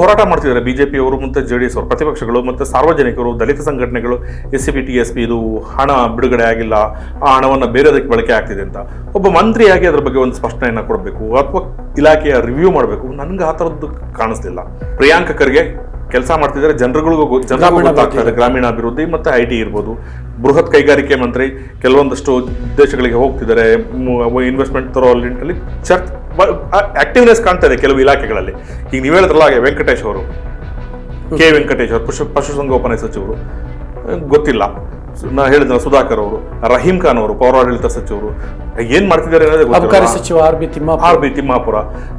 ಹೋರಾಟ ಮಾಡ್ತಿದ್ದಾರೆ ಬಿಜೆಪಿಯವರು ಮತ್ತು ಜೆ ಡಿ ಎಸ್ ಅವರು, ಪ್ರತಿಪಕ್ಷಗಳು ಮತ್ತು ಸಾರ್ವಜನಿಕರು, ದಲಿತ ಸಂಘಟನೆಗಳು S C B T S P ಇದು ಹಣ ಬಿಡುಗಡೆ ಆಗಿಲ್ಲ, ಆ ಹಣವನ್ನು ಬೇರೆದಕ್ಕೆ ಬಳಕೆ ಆಗ್ತಿದೆ ಅಂತ. ಒಬ್ಬ ಮಂತ್ರಿಯಾಗಿ ಅದ್ರ ಬಗ್ಗೆ ಒಂದು ಸ್ಪಷ್ಟನೆಯನ್ನು ಕೊಡಬೇಕು, ಅಥವಾ ಇಲಾಖೆಯ ರಿವ್ಯೂ ಮಾಡಬೇಕು, ನನಗೆ ಆ ಥರದ್ದು ಕಾಣಿಸ್ತಿಲ್ಲ ಪ್ರಿಯಾಂಕ ಖರ್ಗೆ ಕೆಲಸ ಮಾಡ್ತಿದ್ದಾರೆ. ಜನರುಗಳಿಗೂ ಗೊ- ಜನರಿಗೂ ಗೊತ್ತಾಗ್ತಾ ಇದೆ ಗ್ರಾಮೀಣಾಭಿವೃದ್ಧಿ ಮತ್ತು ಐ ಟಿ ಇರ್ಬೋದು. ಬೃಹತ್ ಕೈಗಾರಿಕೆ ಮಂತ್ರಿ ಕೆಲವೊಂದಷ್ಟು ದೇಶಗಳಿಗೆ ಹೋಗ್ತಿದ್ದಾರೆ. ಇನ್ವೆಸ್ಟ್ಮೆಂಟ್ ತರೋ ನಿಟ್ಟಿನಲ್ಲಿ ಚರ್ಚ್ ಆಕ್ಟಿವ್ನೆಸ್ ಕಾಣ್ತಾ ಇದೆ ಕೆಲವು ಇಲಾಖೆಗಳಲ್ಲಿ. ಈಗ ನೀವು ಹೇಳಿದ್ರಲ್ಲ ಹಾಗೆ ವೆಂಕಟೇಶ್ ಅವರು ಕೆ ವೆಂಕಟೇಶ್ ಅವರು ಪಶು ಪಶುಸಂಗೋಪನೆ ಸಚಿವರು ಗೊತ್ತಿಲ್ಲ. ನಾ ಹೇಳಿದ ಸುಧಾಕರ್ ಅವರು ರಹೀಂ ಖಾನ್ ಅವರು ಪೌರಾಡಳಿತ ಸಚಿವರು. ಏನ್ ಮಾಡ್ತಿದ್ದಾರೆ R B Timmapur. R B Timmapur.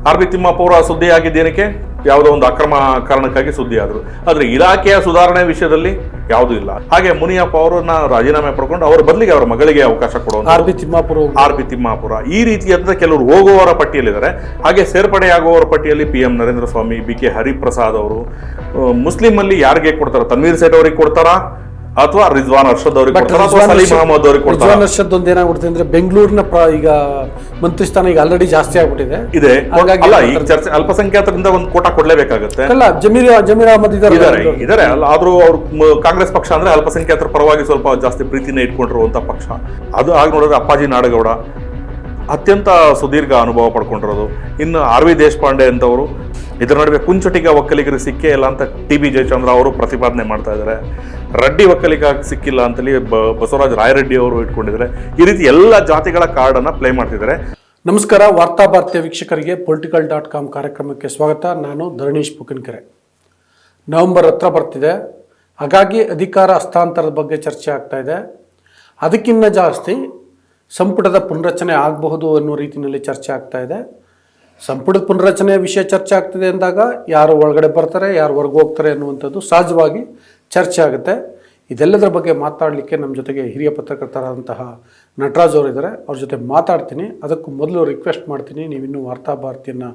R B Timmapur ಸುದ್ದಿ ಆಗಿದ್ದೇನಕ್ಕೆ? ಯಾವುದೋ ಒಂದು ಅಕ್ರಮ ಕಾರಣಕ್ಕಾಗಿ ಸುದ್ದಿ ಆದರು ಆದರೆ ಇಲಾಖೆಯ ಸುಧಾರಣೆ ವಿಷಯದಲ್ಲಿ ಯಾವುದೂ ಇಲ್ಲ. ಹಾಗೆ ಮುನಿಯಪ್ಪ ಅವರನ್ನ ರಾಜೀನಾಮೆ ಪಡ್ಕೊಂಡು ಅವರ ಬದಲಿಗೆ ಅವರ ಮಗಳಿಗೆ ಅವಕಾಶ ಕೊಡುವ R B Timmapur R B Timmapur. ಈ ರೀತಿಯಾದ ಕೆಲವರು ಹೋಗುವವರ ಪಟ್ಟಿಯಲ್ಲಿದ್ದಾರೆ. ಹಾಗೆ ಸೇರ್ಪಡೆಯಾಗುವವರ ಪಟ್ಟಿಯಲ್ಲಿ P M Narendra Swamy B K Hariprasad ಅವರು. ಮುಸ್ಲಿಮಲ್ಲಿ ಯಾರಿಗೆ ಕೊಡ್ತಾರ? ತನ್ವೀರ್ ಸೇಠ್ ಅವರಿಗೆ ಕೊಡ್ತಾರಾ? ಅಥವಾ ರಿಜ್ವಾನ್ ಅರ್ಷದ್ ಅವ್ರಿಗೆ ಕೊಡ್ತಾರೆ ಅಥವಾ ರಿಜ್ವಾನ್ ಸಲೀಂ ಅರ್ಷದ್- ಅಹಮದ್ ಅವ್ರಿಗೆ ಕೊಡ್ತಾರಾ? ರಿಜ್ವಾನ್ ಅರ್ಷದ್ ಒಂದು ಏನಾಗ್ಬಿಡುತ್ತೆ ಅಂದ್ರೆ ಬೆಂಗಳೂರಿನ ಈಗ ಮಂತ್ರಿ ಸ್ಥಾನ ಈಗ ಆಲ್ರೆಡಿ ಜಾಸ್ತಿ ಆಗ್ಬಿಟ್ಟಿದೆ. ಇದೆ. ಹಾಗಾಗಿ ಅಲ್ಲ ಈಗ ಚರ್ಚೆ ಅಲ್ಪಸಂಖ್ಯಾತರಿಂದ ಒಂದು ಕೋಟ ಕೊಡ್ಲೇಬೇಕಾಗುತ್ತೆ. ಅಲ್ಲ ಜಮೀರ್ ಜಮೀರ್ ಅಹಮದ್ ಇದ್ದಾರೆ ಇದಾರೆ ಇದಾರೆ. ಅಲ್ಲ ಆದ್ರೂ ಅವ್ರು ಕಾಂಗ್ರೆಸ್ ಪಕ್ಷ ಅಂದ್ರೆ ಅಲ್ಪಸಂಖ್ಯಾತರ ಪರವಾಗಿ ಸ್ವಲ್ಪ ಜಾಸ್ತಿ ಪ್ರೀತಿನ ಇಟ್ಕೊಂಡಿರುವಂತ ಪಕ್ಷ. ಅದು ಆಗ ನೋಡಿದ್ರೆ ಅಪ್ಪಾಜಿ ನಾಡಗೌಡ ಅತ್ಯಂತ ಸುದೀರ್ಘ ಅನುಭವ ಪಡ್ಕೊಂಡಿರೋದು. ಇನ್ನು ಆರ್ ವಿ ದೇಶಪಾಂಡೆ ಅಂತವರು ಇದರ ನಡುವೆ ಕುಂಚಟಿಗ ಒಕ್ಕಲಿಗರಿಗೆ ಸಿಕ್ಕೇ ಇಲ್ಲ ಅಂತ ಟಿ ಬಿ ಜಯಚಂದ್ರ ಅವರು ಪ್ರತಿಪಾದನೆ ಮಾಡ್ತಾ ಇದ್ದಾರೆ ರೆಡ್ಡಿ ಒಕ್ಕಲಿಗ ಸಿಕ್ಕಿಲ್ಲ ಅಂತೇಳಿ ಬಸವರಾಜ ರಾಯರೆಡ್ಡಿ ಅವರು ಇಟ್ಕೊಂಡಿದ್ದಾರೆ ಈ ರೀತಿ ಎಲ್ಲ ಜಾತಿಗಳ ಕಾರ್ಡನ್ನು ಪ್ಲೇ ಮಾಡ್ತಿದ್ದಾರೆ ನಮಸ್ಕಾರ, ವಾರ್ತಾ ಭಾರತೀಯ ವೀಕ್ಷಕರಿಗೆ ಪೊಲಿಟಿಕಲ್ ಡಾಟ್ ಕಾಮ್ ಕಾರ್ಯಕ್ರಮಕ್ಕೆ ಸ್ವಾಗತ. ನಾನು ಧರಣೀಶ್ ಪುಕನ್ಕೆರೆ. ನವೆಂಬರ್ ಹತ್ರ ಬರ್ತಿದೆ. ಹಾಗಾಗಿ ಅಧಿಕಾರ ಹಸ್ತಾಂತರದ ಬಗ್ಗೆ ಚರ್ಚೆ ಆಗ್ತಾ ಇದೆ. ಅದಕ್ಕಿಂತ ಜಾಸ್ತಿ ಸಂಪುಟದ ಪುನರಚನೆ ಆಗಬಹುದು ಅನ್ನೋ ರೀತಿಯಲ್ಲಿ ಚರ್ಚೆ ಆಗ್ತಾ ಇದೆ. ಸಂಪುಟದ ಪುನರಚನೆ ವಿಷಯ ಚರ್ಚೆ ಆಗ್ತಿದೆ ಅಂದಾಗ ಯಾರು ಒಳಗಡೆ ಬರ್ತಾರೆ, ಯಾರು ಹೊರಗೆ ಹೋಗ್ತಾರೆ ಅನ್ನುವಂಥದ್ದು ಸಹಜವಾಗಿ ಚರ್ಚೆ ಆಗುತ್ತೆ. ಇದೆಲ್ಲದರ ಬಗ್ಗೆ ಮಾತಾಡಲಿಕ್ಕೆ ನಮ್ಮ ಜೊತೆಗೆ ಹಿರಿಯ ಪತ್ರಕರ್ತರಾದಂತಹ ನಟರಾಜ್ ಅವರು ಇದ್ದಾರೆ. ಅವ್ರ ಜೊತೆ ಮಾತಾಡ್ತೀನಿ. ಅದಕ್ಕೂ ಮೊದಲು ರಿಕ್ವೆಸ್ಟ್ ಮಾಡ್ತೀನಿ. ನೀವಿನ್ನೂ ವಾರ್ತಾಭಾರತಿಯನ್ನು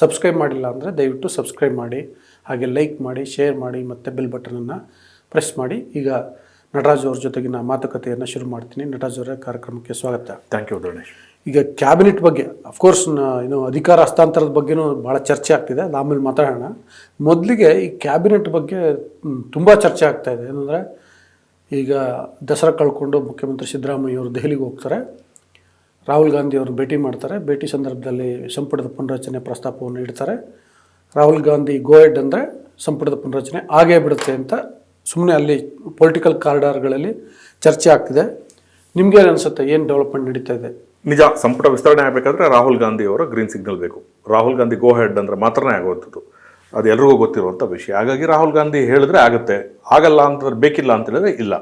ಸಬ್ಸ್ಕ್ರೈಬ್ ಮಾಡಿಲ್ಲ ಅಂದರೆ ದಯವಿಟ್ಟು ಸಬ್ಸ್ಕ್ರೈಬ್ ಮಾಡಿ, ಹಾಗೆ ಲೈಕ್ ಮಾಡಿ ಶೇರ್ ಮಾಡಿ ಮತ್ತು ಬೆಲ್ ಬಟನನ್ನು ಪ್ರೆಸ್ ಮಾಡಿ. ಈಗ ನಟರಾಜ್ ಅವ್ರ ಜೊತೆಗಿನ ಮಾತುಕತೆಯನ್ನು ಶುರು ಮಾಡ್ತೀನಿ. ನಟರಾಜ್ ಅವರ ಕಾರ್ಯಕ್ರಮಕ್ಕೆ ಸ್ವಾಗತ. ಥ್ಯಾಂಕ್ ಯು ಗಣೇಶ್ ಈಗ ಕ್ಯಾಬಿನೆಟ್ ಬಗ್ಗೆ ಅಫ್ಕೋರ್ಸ್ ಏನು ಅಧಿಕಾರ ಹಸ್ತಾಂತರದ ಬಗ್ಗೆನೂ ಭಾಳ ಚರ್ಚೆ ಆಗ್ತಿದೆ. ಅದು ಆಮೇಲೆ ಮಾತಾಡೋಣ. ಮೊದಲಿಗೆ ಈ ಕ್ಯಾಬಿನೆಟ್ ಬಗ್ಗೆ ತುಂಬ ಚರ್ಚೆ ಆಗ್ತಾ ಇದೆ. ಏನಂದರೆ ಈಗ ದಸರಾ ಕಳ್ಕೊಂಡು ಮುಖ್ಯಮಂತ್ರಿ ಸಿದ್ದರಾಮಯ್ಯ ಅವರು ದೆಹಲಿಗೆ ಹೋಗ್ತಾರೆ. ರಾಹುಲ್ ಗಾಂಧಿ ಅವರು ಭೇಟಿ ಮಾಡ್ತಾರೆ. ಭೇಟಿ ಸಂದರ್ಭದಲ್ಲಿ ಸಂಪುಟದ ಪುನರಚನೆ ಪ್ರಸ್ತಾಪವನ್ನು ಇಡ್ತಾರೆ. ರಾಹುಲ್ ಗಾಂಧಿ ಗೋಯೆಡ್ ಅಂದರೆ ಸಂಪುಟದ ಪುನರಚನೆ ಆಗೇ ಬಿಡುತ್ತೆ ಅಂತ ಸುಮ್ಮನೆ ಅಲ್ಲಿ ಪೊಲಿಟಿಕಲ್ ಕಾರಿಡಾರ್ಗಳಲ್ಲಿ ಚರ್ಚೆ ಆಗ್ತಿದೆ. ನಿಮಗೆ ಅನಿಸುತ್ತೆ? ಏನು ಡೆವಲಪ್ಮೆಂಟ್ ನಡೀತಾ ಇದೆ? ನಿಜ, ಸಂಪುಟ ವಿಸ್ತರಣೆ ಆಗಬೇಕಾದ್ರೆ ರಾಹುಲ್ ಗಾಂಧಿ ಅವರ ಗ್ರೀನ್ ಸಿಗ್ನಲ್ ಬೇಕು. ರಾಹುಲ್ ಗಾಂಧಿ ಗೋ ಹೆಡ್ ಅಂದ್ರೆ ಮಾತ್ರನೇ ಆಗುವಂಥದ್ದು. ಅದು ಎಲ್ರಿಗೂ ಗೊತ್ತಿರುವಂಥ ವಿಷಯ. ಹಾಗಾಗಿ ರಾಹುಲ್ ಗಾಂಧಿ ಹೇಳಿದ್ರೆ ಆಗುತ್ತೆ. ಆಗಲ್ಲ ಅಂತಂದ್ರೆ ಬೇಕಿಲ್ಲ ಅಂತ ಹೇಳಿದ್ರೆ ಇಲ್ಲ.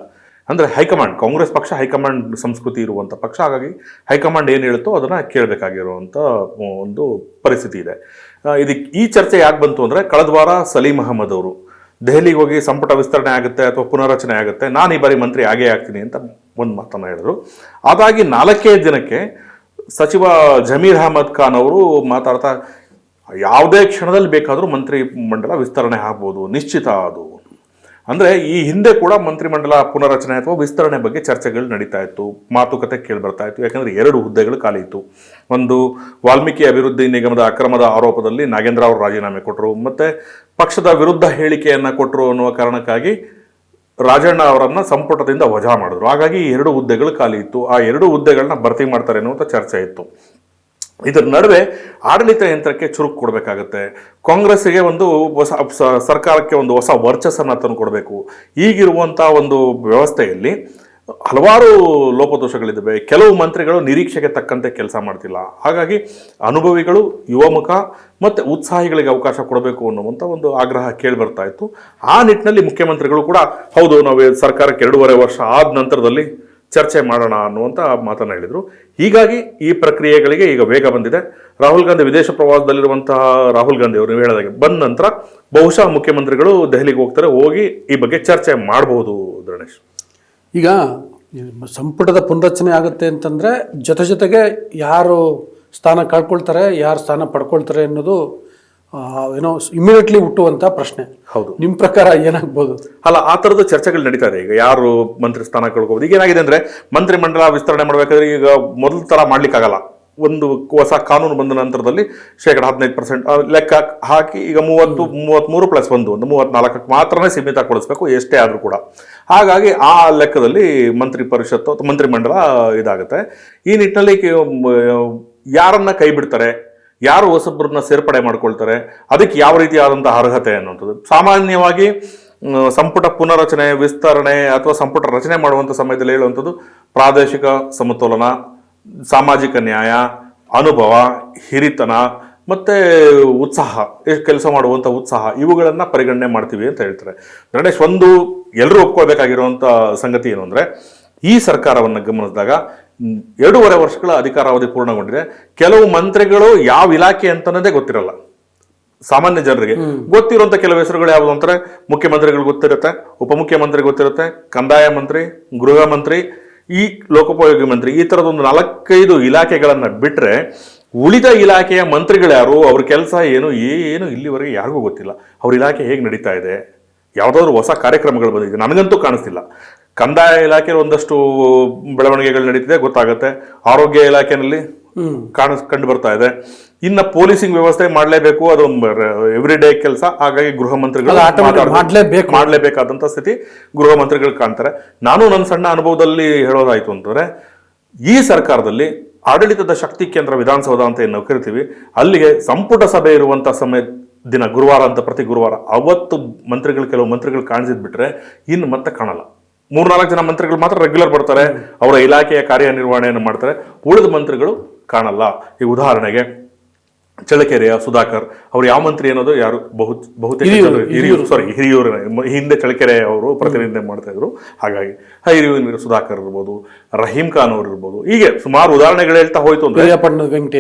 ಅಂದರೆ ಹೈಕಮಾಂಡ್, ಕಾಂಗ್ರೆಸ್ ಪಕ್ಷ ಹೈಕಮಾಂಡ್ ಸಂಸ್ಕೃತಿ ಇರುವಂಥ ಪಕ್ಷ. ಹಾಗಾಗಿ ಹೈಕಮಾಂಡ್ ಏನು ಹೇಳುತ್ತೋ ಅದನ್ನು ಕೇಳಬೇಕಾಗಿರುವಂಥ ಒಂದು ಪರಿಸ್ಥಿತಿ ಇದೆ. ಇದಕ್ಕೆ ಈ ಚರ್ಚೆ ಯಾಕೆ ಬಂತು ಅಂದರೆ ಕಳೆದ ವಾರ ಸಲೀಂ ಅಹಮದ್ ಅವರು ದೆಹಲಿಗೆ ಹೋಗಿ ಸಂಪುಟ ವಿಸ್ತರಣೆ ಆಗುತ್ತೆ ಅಥವಾ ಪುನರಚನೆ ಆಗುತ್ತೆ, ನಾನು ಈ ಬಾರಿ ಮಂತ್ರಿ ಆಗೇ ಆಗ್ತೀನಿ ಅಂತ ಒಂದು ಮಾತನ್ನು ಹೇಳಿದ್ರು. ಅದಾಗಿ ನಾಲ್ಕೇ ದಿನಕ್ಕೆ ಸಚಿವ ಜಮೀರ್ ಅಹಮದ್ ಖಾನ್ ಅವರು ಮಾತಾಡ್ತಾ, ಯಾವುದೇ ಕ್ಷಣದಲ್ಲಿ ಬೇಕಾದರೂ ಮಂತ್ರಿ ಮಂಡಲ ವಿಸ್ತರಣೆ ಆಗ್ಬೋದು, ನಿಶ್ಚಿತ ಅದು. ಅಂದರೆ ಈ ಹಿಂದೆ ಕೂಡ ಮಂತ್ರಿಮಂಡಲ ಪುನರಚನೆ ಅಥವಾ ವಿಸ್ತರಣೆ ಬಗ್ಗೆ ಚರ್ಚೆಗಳು ನಡೀತಾ ಇತ್ತು, ಮಾತುಕತೆ ಕೇಳಿ ಬರ್ತಾ ಇತ್ತು. ಯಾಕಂದರೆ ಎರಡು ಹುದ್ದೆಗಳು ಖಾಲಿ ಇತ್ತು. ಒಂದು ವಾಲ್ಮೀಕಿ ಅಭಿವೃದ್ಧಿ ನಿಗಮದ ಅಕ್ರಮದ ಆರೋಪದಲ್ಲಿ ನಾಗೇಂದ್ರ ಅವರು ರಾಜೀನಾಮೆ ಕೊಟ್ಟರು ಮತ್ತೆ ಪಕ್ಷದ ವಿರುದ್ಧ ಹೇಳಿಕೆಯನ್ನು ಕೊಟ್ಟರು ಅನ್ನುವ ಕಾರಣಕ್ಕಾಗಿ ರಾಜಣ್ಣ ಅವರನ್ನು ಸಂಪುಟದಿಂದ ವಜಾ ಮಾಡಿದ್ರು. ಹಾಗಾಗಿ ಎರಡು ಹುದ್ದೆಗಳು ಖಾಲಿ ಇತ್ತು. ಆ ಎರಡು ಹುದ್ದೆಗಳನ್ನ ಭರ್ತಿ ಮಾಡ್ತಾರೆ ಅನ್ನುವಂಥ ಚರ್ಚೆ ಇತ್ತು. ಇದರ ನಡುವೆ ಆಡಳಿತ ಯಂತ್ರಕ್ಕೆ ಚುರುಕು ಕೊಡಬೇಕಾಗತ್ತೆ. ಕಾಂಗ್ರೆಸ್ಗೆ ಒಂದು ಹೊಸ ಸರ್ಕಾರಕ್ಕೆ ಒಂದು ಹೊಸ ವರ್ಚಸ್ಸನ್ನು ತಂದು ಕೊಡಬೇಕು. ಈಗಿರುವಂಥ ಒಂದು ವ್ಯವಸ್ಥೆಯಲ್ಲಿ ಹಲವಾರು ಲೋಪದೋಷಗಳಿದ್ದಾವೆ. ಕೆಲವು ಮಂತ್ರಿಗಳು ನಿರೀಕ್ಷೆಗೆ ತಕ್ಕಂತೆ ಕೆಲಸ ಮಾಡ್ತಿಲ್ಲ. ಹಾಗಾಗಿ ಅನುಭವಿಗಳು ಯುವಮುಖ ಮತ್ತು ಉತ್ಸಾಹಿಗಳಿಗೆ ಅವಕಾಶ ಕೊಡಬೇಕು ಅನ್ನುವಂಥ ಒಂದು ಆಗ್ರಹ ಕೇಳಿ ಬರ್ತಾ ಇತ್ತು. ಆ ನಿಟ್ಟಿನಲ್ಲಿ ಮುಖ್ಯಮಂತ್ರಿಗಳು ಕೂಡ, ಹೌದು, ನಾವು ಸರ್ಕಾರಕ್ಕೆ ಎರಡೂವರೆ ವರ್ಷ ಆದ ನಂತರದಲ್ಲಿ ಚರ್ಚೆ ಮಾಡೋಣ ಅನ್ನುವಂಥ ಮಾತನ್ನು ಹೇಳಿದರು. ಹೀಗಾಗಿ ಈ ಪ್ರಕ್ರಿಯೆಗಳಿಗೆ ಈಗ ವೇಗ ಬಂದಿದೆ. ರಾಹುಲ್ ಗಾಂಧಿ ವಿದೇಶ ಪ್ರವಾಸದಲ್ಲಿರುವಂತಹ ರಾಹುಲ್ ಗಾಂಧಿ ಅವರು ಹೇಳಿದಾಗೆ, ಬಂದ ನಂತರ ಬಹುಶಃ ಮುಖ್ಯಮಂತ್ರಿಗಳು ದೆಹಲಿಗೆ ಹೋಗ್ತಾರೆ, ಹೋಗಿ ಈ ಬಗ್ಗೆ ಚರ್ಚೆ ಮಾಡಬಹುದು ಧರಣೇಶ್ ಈಗ ಸಂಪುಟದ ಪುನರಚನೆ ಆಗುತ್ತೆ ಅಂತಂದರೆ ಜೊತೆ ಜೊತೆಗೆ ಯಾರು ಸ್ಥಾನ ಕಳ್ಕೊಳ್ತಾರೆ ಯಾರು ಸ್ಥಾನ ಪಡ್ಕೊಳ್ತಾರೆ ಅನ್ನೋದು ಏನೋ ಇಮಿಡಿಯೇಟ್ಲಿ ಹುಟ್ಟುವಂಥ ಪ್ರಶ್ನೆ. ಹೌದು. ನಿಮ್ಮ ಪ್ರಕಾರ ಏನಾಗ್ಬೋದು? ಅಲ್ಲ ಆ ಥರದ ಚರ್ಚೆಗಳು ನಡೀತಾ ಇದೆ ಈಗ. ಯಾರು ಮಂತ್ರಿ ಸ್ಥಾನ ಕಳ್ಕೋಬೋದು? ಈಗ ಏನಾಗಿದೆ ಅಂದರೆ ಮಂತ್ರಿ ಮಂಡಲ ವಿಸ್ತರಣೆ ಮಾಡಬೇಕಾದ್ರೆ ಈಗ ಮೊದಲ ಥರ ಮಾಡ್ಲಿಕ್ಕಾಗಲ್ಲ. ಒಂದು ಹೊಸ ಕಾನೂನು ಬಂದ ನಂತರದಲ್ಲಿ ಶೇಕಡ ಹದಿನೈದು ಪರ್ಸೆಂಟ್ ಲೆಕ್ಕ ಹಾಕಿ ಈಗ ಮೂವತ್ತು ಮೂವತ್ತ್ಮೂರು ಪ್ಲಸ್ ಒಂದು ಒಂದು ಮೂವತ್ನಾಲ್ಕಕ್ಕೆ ಮಾತ್ರನೇ ಸೀಮಿತಗೊಳಿಸಬೇಕು ಎಷ್ಟೇ ಆದರೂ ಕೂಡ. ಹಾಗಾಗಿ ಆ ಲೆಕ್ಕದಲ್ಲಿ ಮಂತ್ರಿ ಪರಿಷತ್ತು ಅಥವಾ ಮಂತ್ರಿಮಂಡಲ ಇದಾಗುತ್ತೆ. ಈ ನಿಟ್ಟಿನಲ್ಲಿ ಯಾರನ್ನ ಕೈ ಬಿಡ್ತಾರೆ, ಯಾರು ಹೊಸಬ್ರನ್ನ ಸೇರ್ಪಡೆ ಮಾಡ್ಕೊಳ್ತಾರೆ, ಅದಕ್ಕೆ ಯಾವ ರೀತಿಯಾದಂಥ ಅರ್ಹತೆ ಅನ್ನುವಂಥದ್ದು. ಸಾಮಾನ್ಯವಾಗಿ ಸಂಪುಟ ಪುನರಚನೆ ವಿಸ್ತರಣೆ ಅಥವಾ ಸಂಪುಟ ರಚನೆ ಮಾಡುವಂಥ ಸಮಯದಲ್ಲಿ ಹೇಳುವಂಥದ್ದು ಪ್ರಾದೇಶಿಕ ಸಮತೋಲನ ಸಾಮಾಜಿಕ ನ್ಯಾಯ ಅನುಭವ ಹಿರಿತನ ಮತ್ತೆ ಉತ್ಸಾಹ ಕೆಲಸ ಮಾಡುವಂಥ ಉತ್ಸಾಹ ಇವುಗಳನ್ನು ಪರಿಗಣನೆ ಮಾಡ್ತೀವಿ ಅಂತ ಹೇಳ್ತಾರೆ. ಗಣೇಶ್ ಒಂದು ಎಲ್ಲರೂ ಒಪ್ಕೊಳ್ಬೇಕಾಗಿರುವಂಥ ಸಂಗತಿ ಏನು ಅಂದರೆ ಈ ಸರ್ಕಾರವನ್ನು ಗಮನಿಸಿದಾಗ ಎರಡೂವರೆ ವರ್ಷಗಳ ಅಧಿಕಾರಾವಧಿ ಪೂರ್ಣಗೊಂಡಿದೆ. ಕೆಲವು ಮಂತ್ರಿಗಳು ಯಾವ ಇಲಾಖೆ ಅಂತನದೇ ಗೊತ್ತಿರಲ್ಲ. ಸಾಮಾನ್ಯ ಜನರಿಗೆ. ಗೊತ್ತಿರುವಂತ ಕೆಲವು ಹೆಸರುಗಳು ಯಾವುದು ಅಂತಾರೆ ಮುಖ್ಯಮಂತ್ರಿಗಳು ಗೊತ್ತಿರುತ್ತೆ ಉಪಮುಖ್ಯಮಂತ್ರಿ ಗೊತ್ತಿರುತ್ತೆ ಕಂದಾಯ ಮಂತ್ರಿ ಗೃಹ ಮಂತ್ರಿ ಈ ಲೋಕೋಪಯೋಗಿ ಮಂತ್ರಿ ಈ ಥರದೊಂದು ಒಂದು ನಾಲ್ಕೈದು ಇಲಾಖೆಗಳನ್ನು ಬಿಟ್ಟರೆ ಉಳಿದ ಇಲಾಖೆಯ ಮಂತ್ರಿಗಳ್ಯಾರು ಅವ್ರ ಕೆಲಸ ಏನು? ಏನು ಇಲ್ಲಿವರೆಗೆ ಯಾರಿಗೂ ಗೊತ್ತಿಲ್ಲ. ಅವ್ರ ಇಲಾಖೆ ಹೇಗೆ ನಡೀತಾ ಇದೆ? ಯಾವುದಾದ್ರು ಹೊಸ ಕಾರ್ಯಕ್ರಮಗಳು ಬಂದಿದೆ. ನನಗಂತೂ ಕಾಣಿಸ್ತಿಲ್ಲ. ಕಂದಾಯ ಇಲಾಖೆಯಲ್ಲಿ ಒಂದಷ್ಟು ಬೆಳವಣಿಗೆಗಳು ನಡೀತಿದೆ ಗೊತ್ತಾಗುತ್ತೆ. ಆರೋಗ್ಯ ಇಲಾಖೆಯಲ್ಲಿ ಕಾಣಿಸ್ ಕಂಡು ಬರ್ತಾ ಇದೆ. ಇನ್ನ ಪೊಲೀಸಿಂಗ್ ವ್ಯವಸ್ಥೆ ಮಾಡಲೇಬೇಕು ಅದು ಎವ್ರಿ ಡೇ ಕೆಲಸ. ಹಾಗಾಗಿ ಗೃಹ ಮಂತ್ರಿಗಳು ಮಾಡಲೇಬೇಕು automatic ಮಾತಾಡ್ತಾರೆ. ಮಾಡ್ಲೇಬೇಕು. ಮಾಡ್ಲೇಬೇಕಾದಂತ ಸ್ಥಿತಿ ಗೃಹ ಮಂತ್ರಿಗಳು ಕಾಣ್ತಾರೆ. ನಾನು ನನ್ನ ಸಣ್ಣ ಅನುಭವದಲ್ಲಿ ಹೇಳೋದಾಯ್ತು ಅಂತಂದ್ರೆ ಈ ಸರ್ಕಾರದಲ್ಲಿ ಆಡಳಿತದ ಶಕ್ತಿ ಕೇಂದ್ರ ವಿಧಾನಸೌಧ ಅಂತ ಏನು ನಾವು ಕರಿತೀವಿ. ಅಲ್ಲಿಗೆ ಸಂಪುಟ ಸಭೆ ಇರುವಂತ ಸಮಯ ದಿನ ಗುರುವಾರ ಅಂತ ಪ್ರತಿ ಗುರುವಾರ ಅವತ್ತು ಮಂತ್ರಿಗಳು ಕೆಲವು ಮಂತ್ರಿಗಳು ಕಾಣಿಸಿದ್ ಬಿಟ್ರೆ ಇನ್ನು ಮತ್ತೆ ಕಾಣಲ್ಲ. ಮೂರ್ನಾಲ್ಕು ಜನ ಮಂತ್ರಿಗಳು ಮಾತ್ರ ರೆಗ್ಯುಲರ್ ಬರ್ತಾರೆ. ಅವರ ಇಲಾಖೆಯ ಕಾರ್ಯನಿರ್ವಹಣೆಯನ್ನು ಮಾಡ್ತಾರೆ. ಉಳಿದ ಮಂತ್ರಿಗಳು ಕಾಣಲ್ಲ. ಈ ಉದಾಹರಣೆಗೆ ಚಳ್ಳಕೆರೆಯ ಸುಧಾಕರ್ ಅವ್ರು ಯಾವ ಮಂತ್ರಿ ಅನ್ನೋದು ಯಾರು ಬಹು ಬಹುತೇಕ ಹಿರಿಯೂರು, ಜನರು- ಹಿರಿಯೂರು. ಸಾರಿ ಹಿರಿಯೂರಿನ ಹಿಂದೆ ಚಳಕೆರೆ ಅವರು ಪ್ರತಿನಿಧಿ ಮಾಡ್ತಾ ಇದ್ರು. ಹಾಗಾಗಿ ಹಿರಿಯೂರಿನ ಸುಧಾಕರ್ ಇರ್ಬೋದು ರಹೀಂ ಖಾನ್ ಅವರು ಇರ್ಬೋದು. ಹೀಗೆ ಸುಮಾರು ಉದಾಹರಣೆಗಳು ಹೇಳ್ತಾ ಹೋಯ್ತು ಅಂದ್ರೆ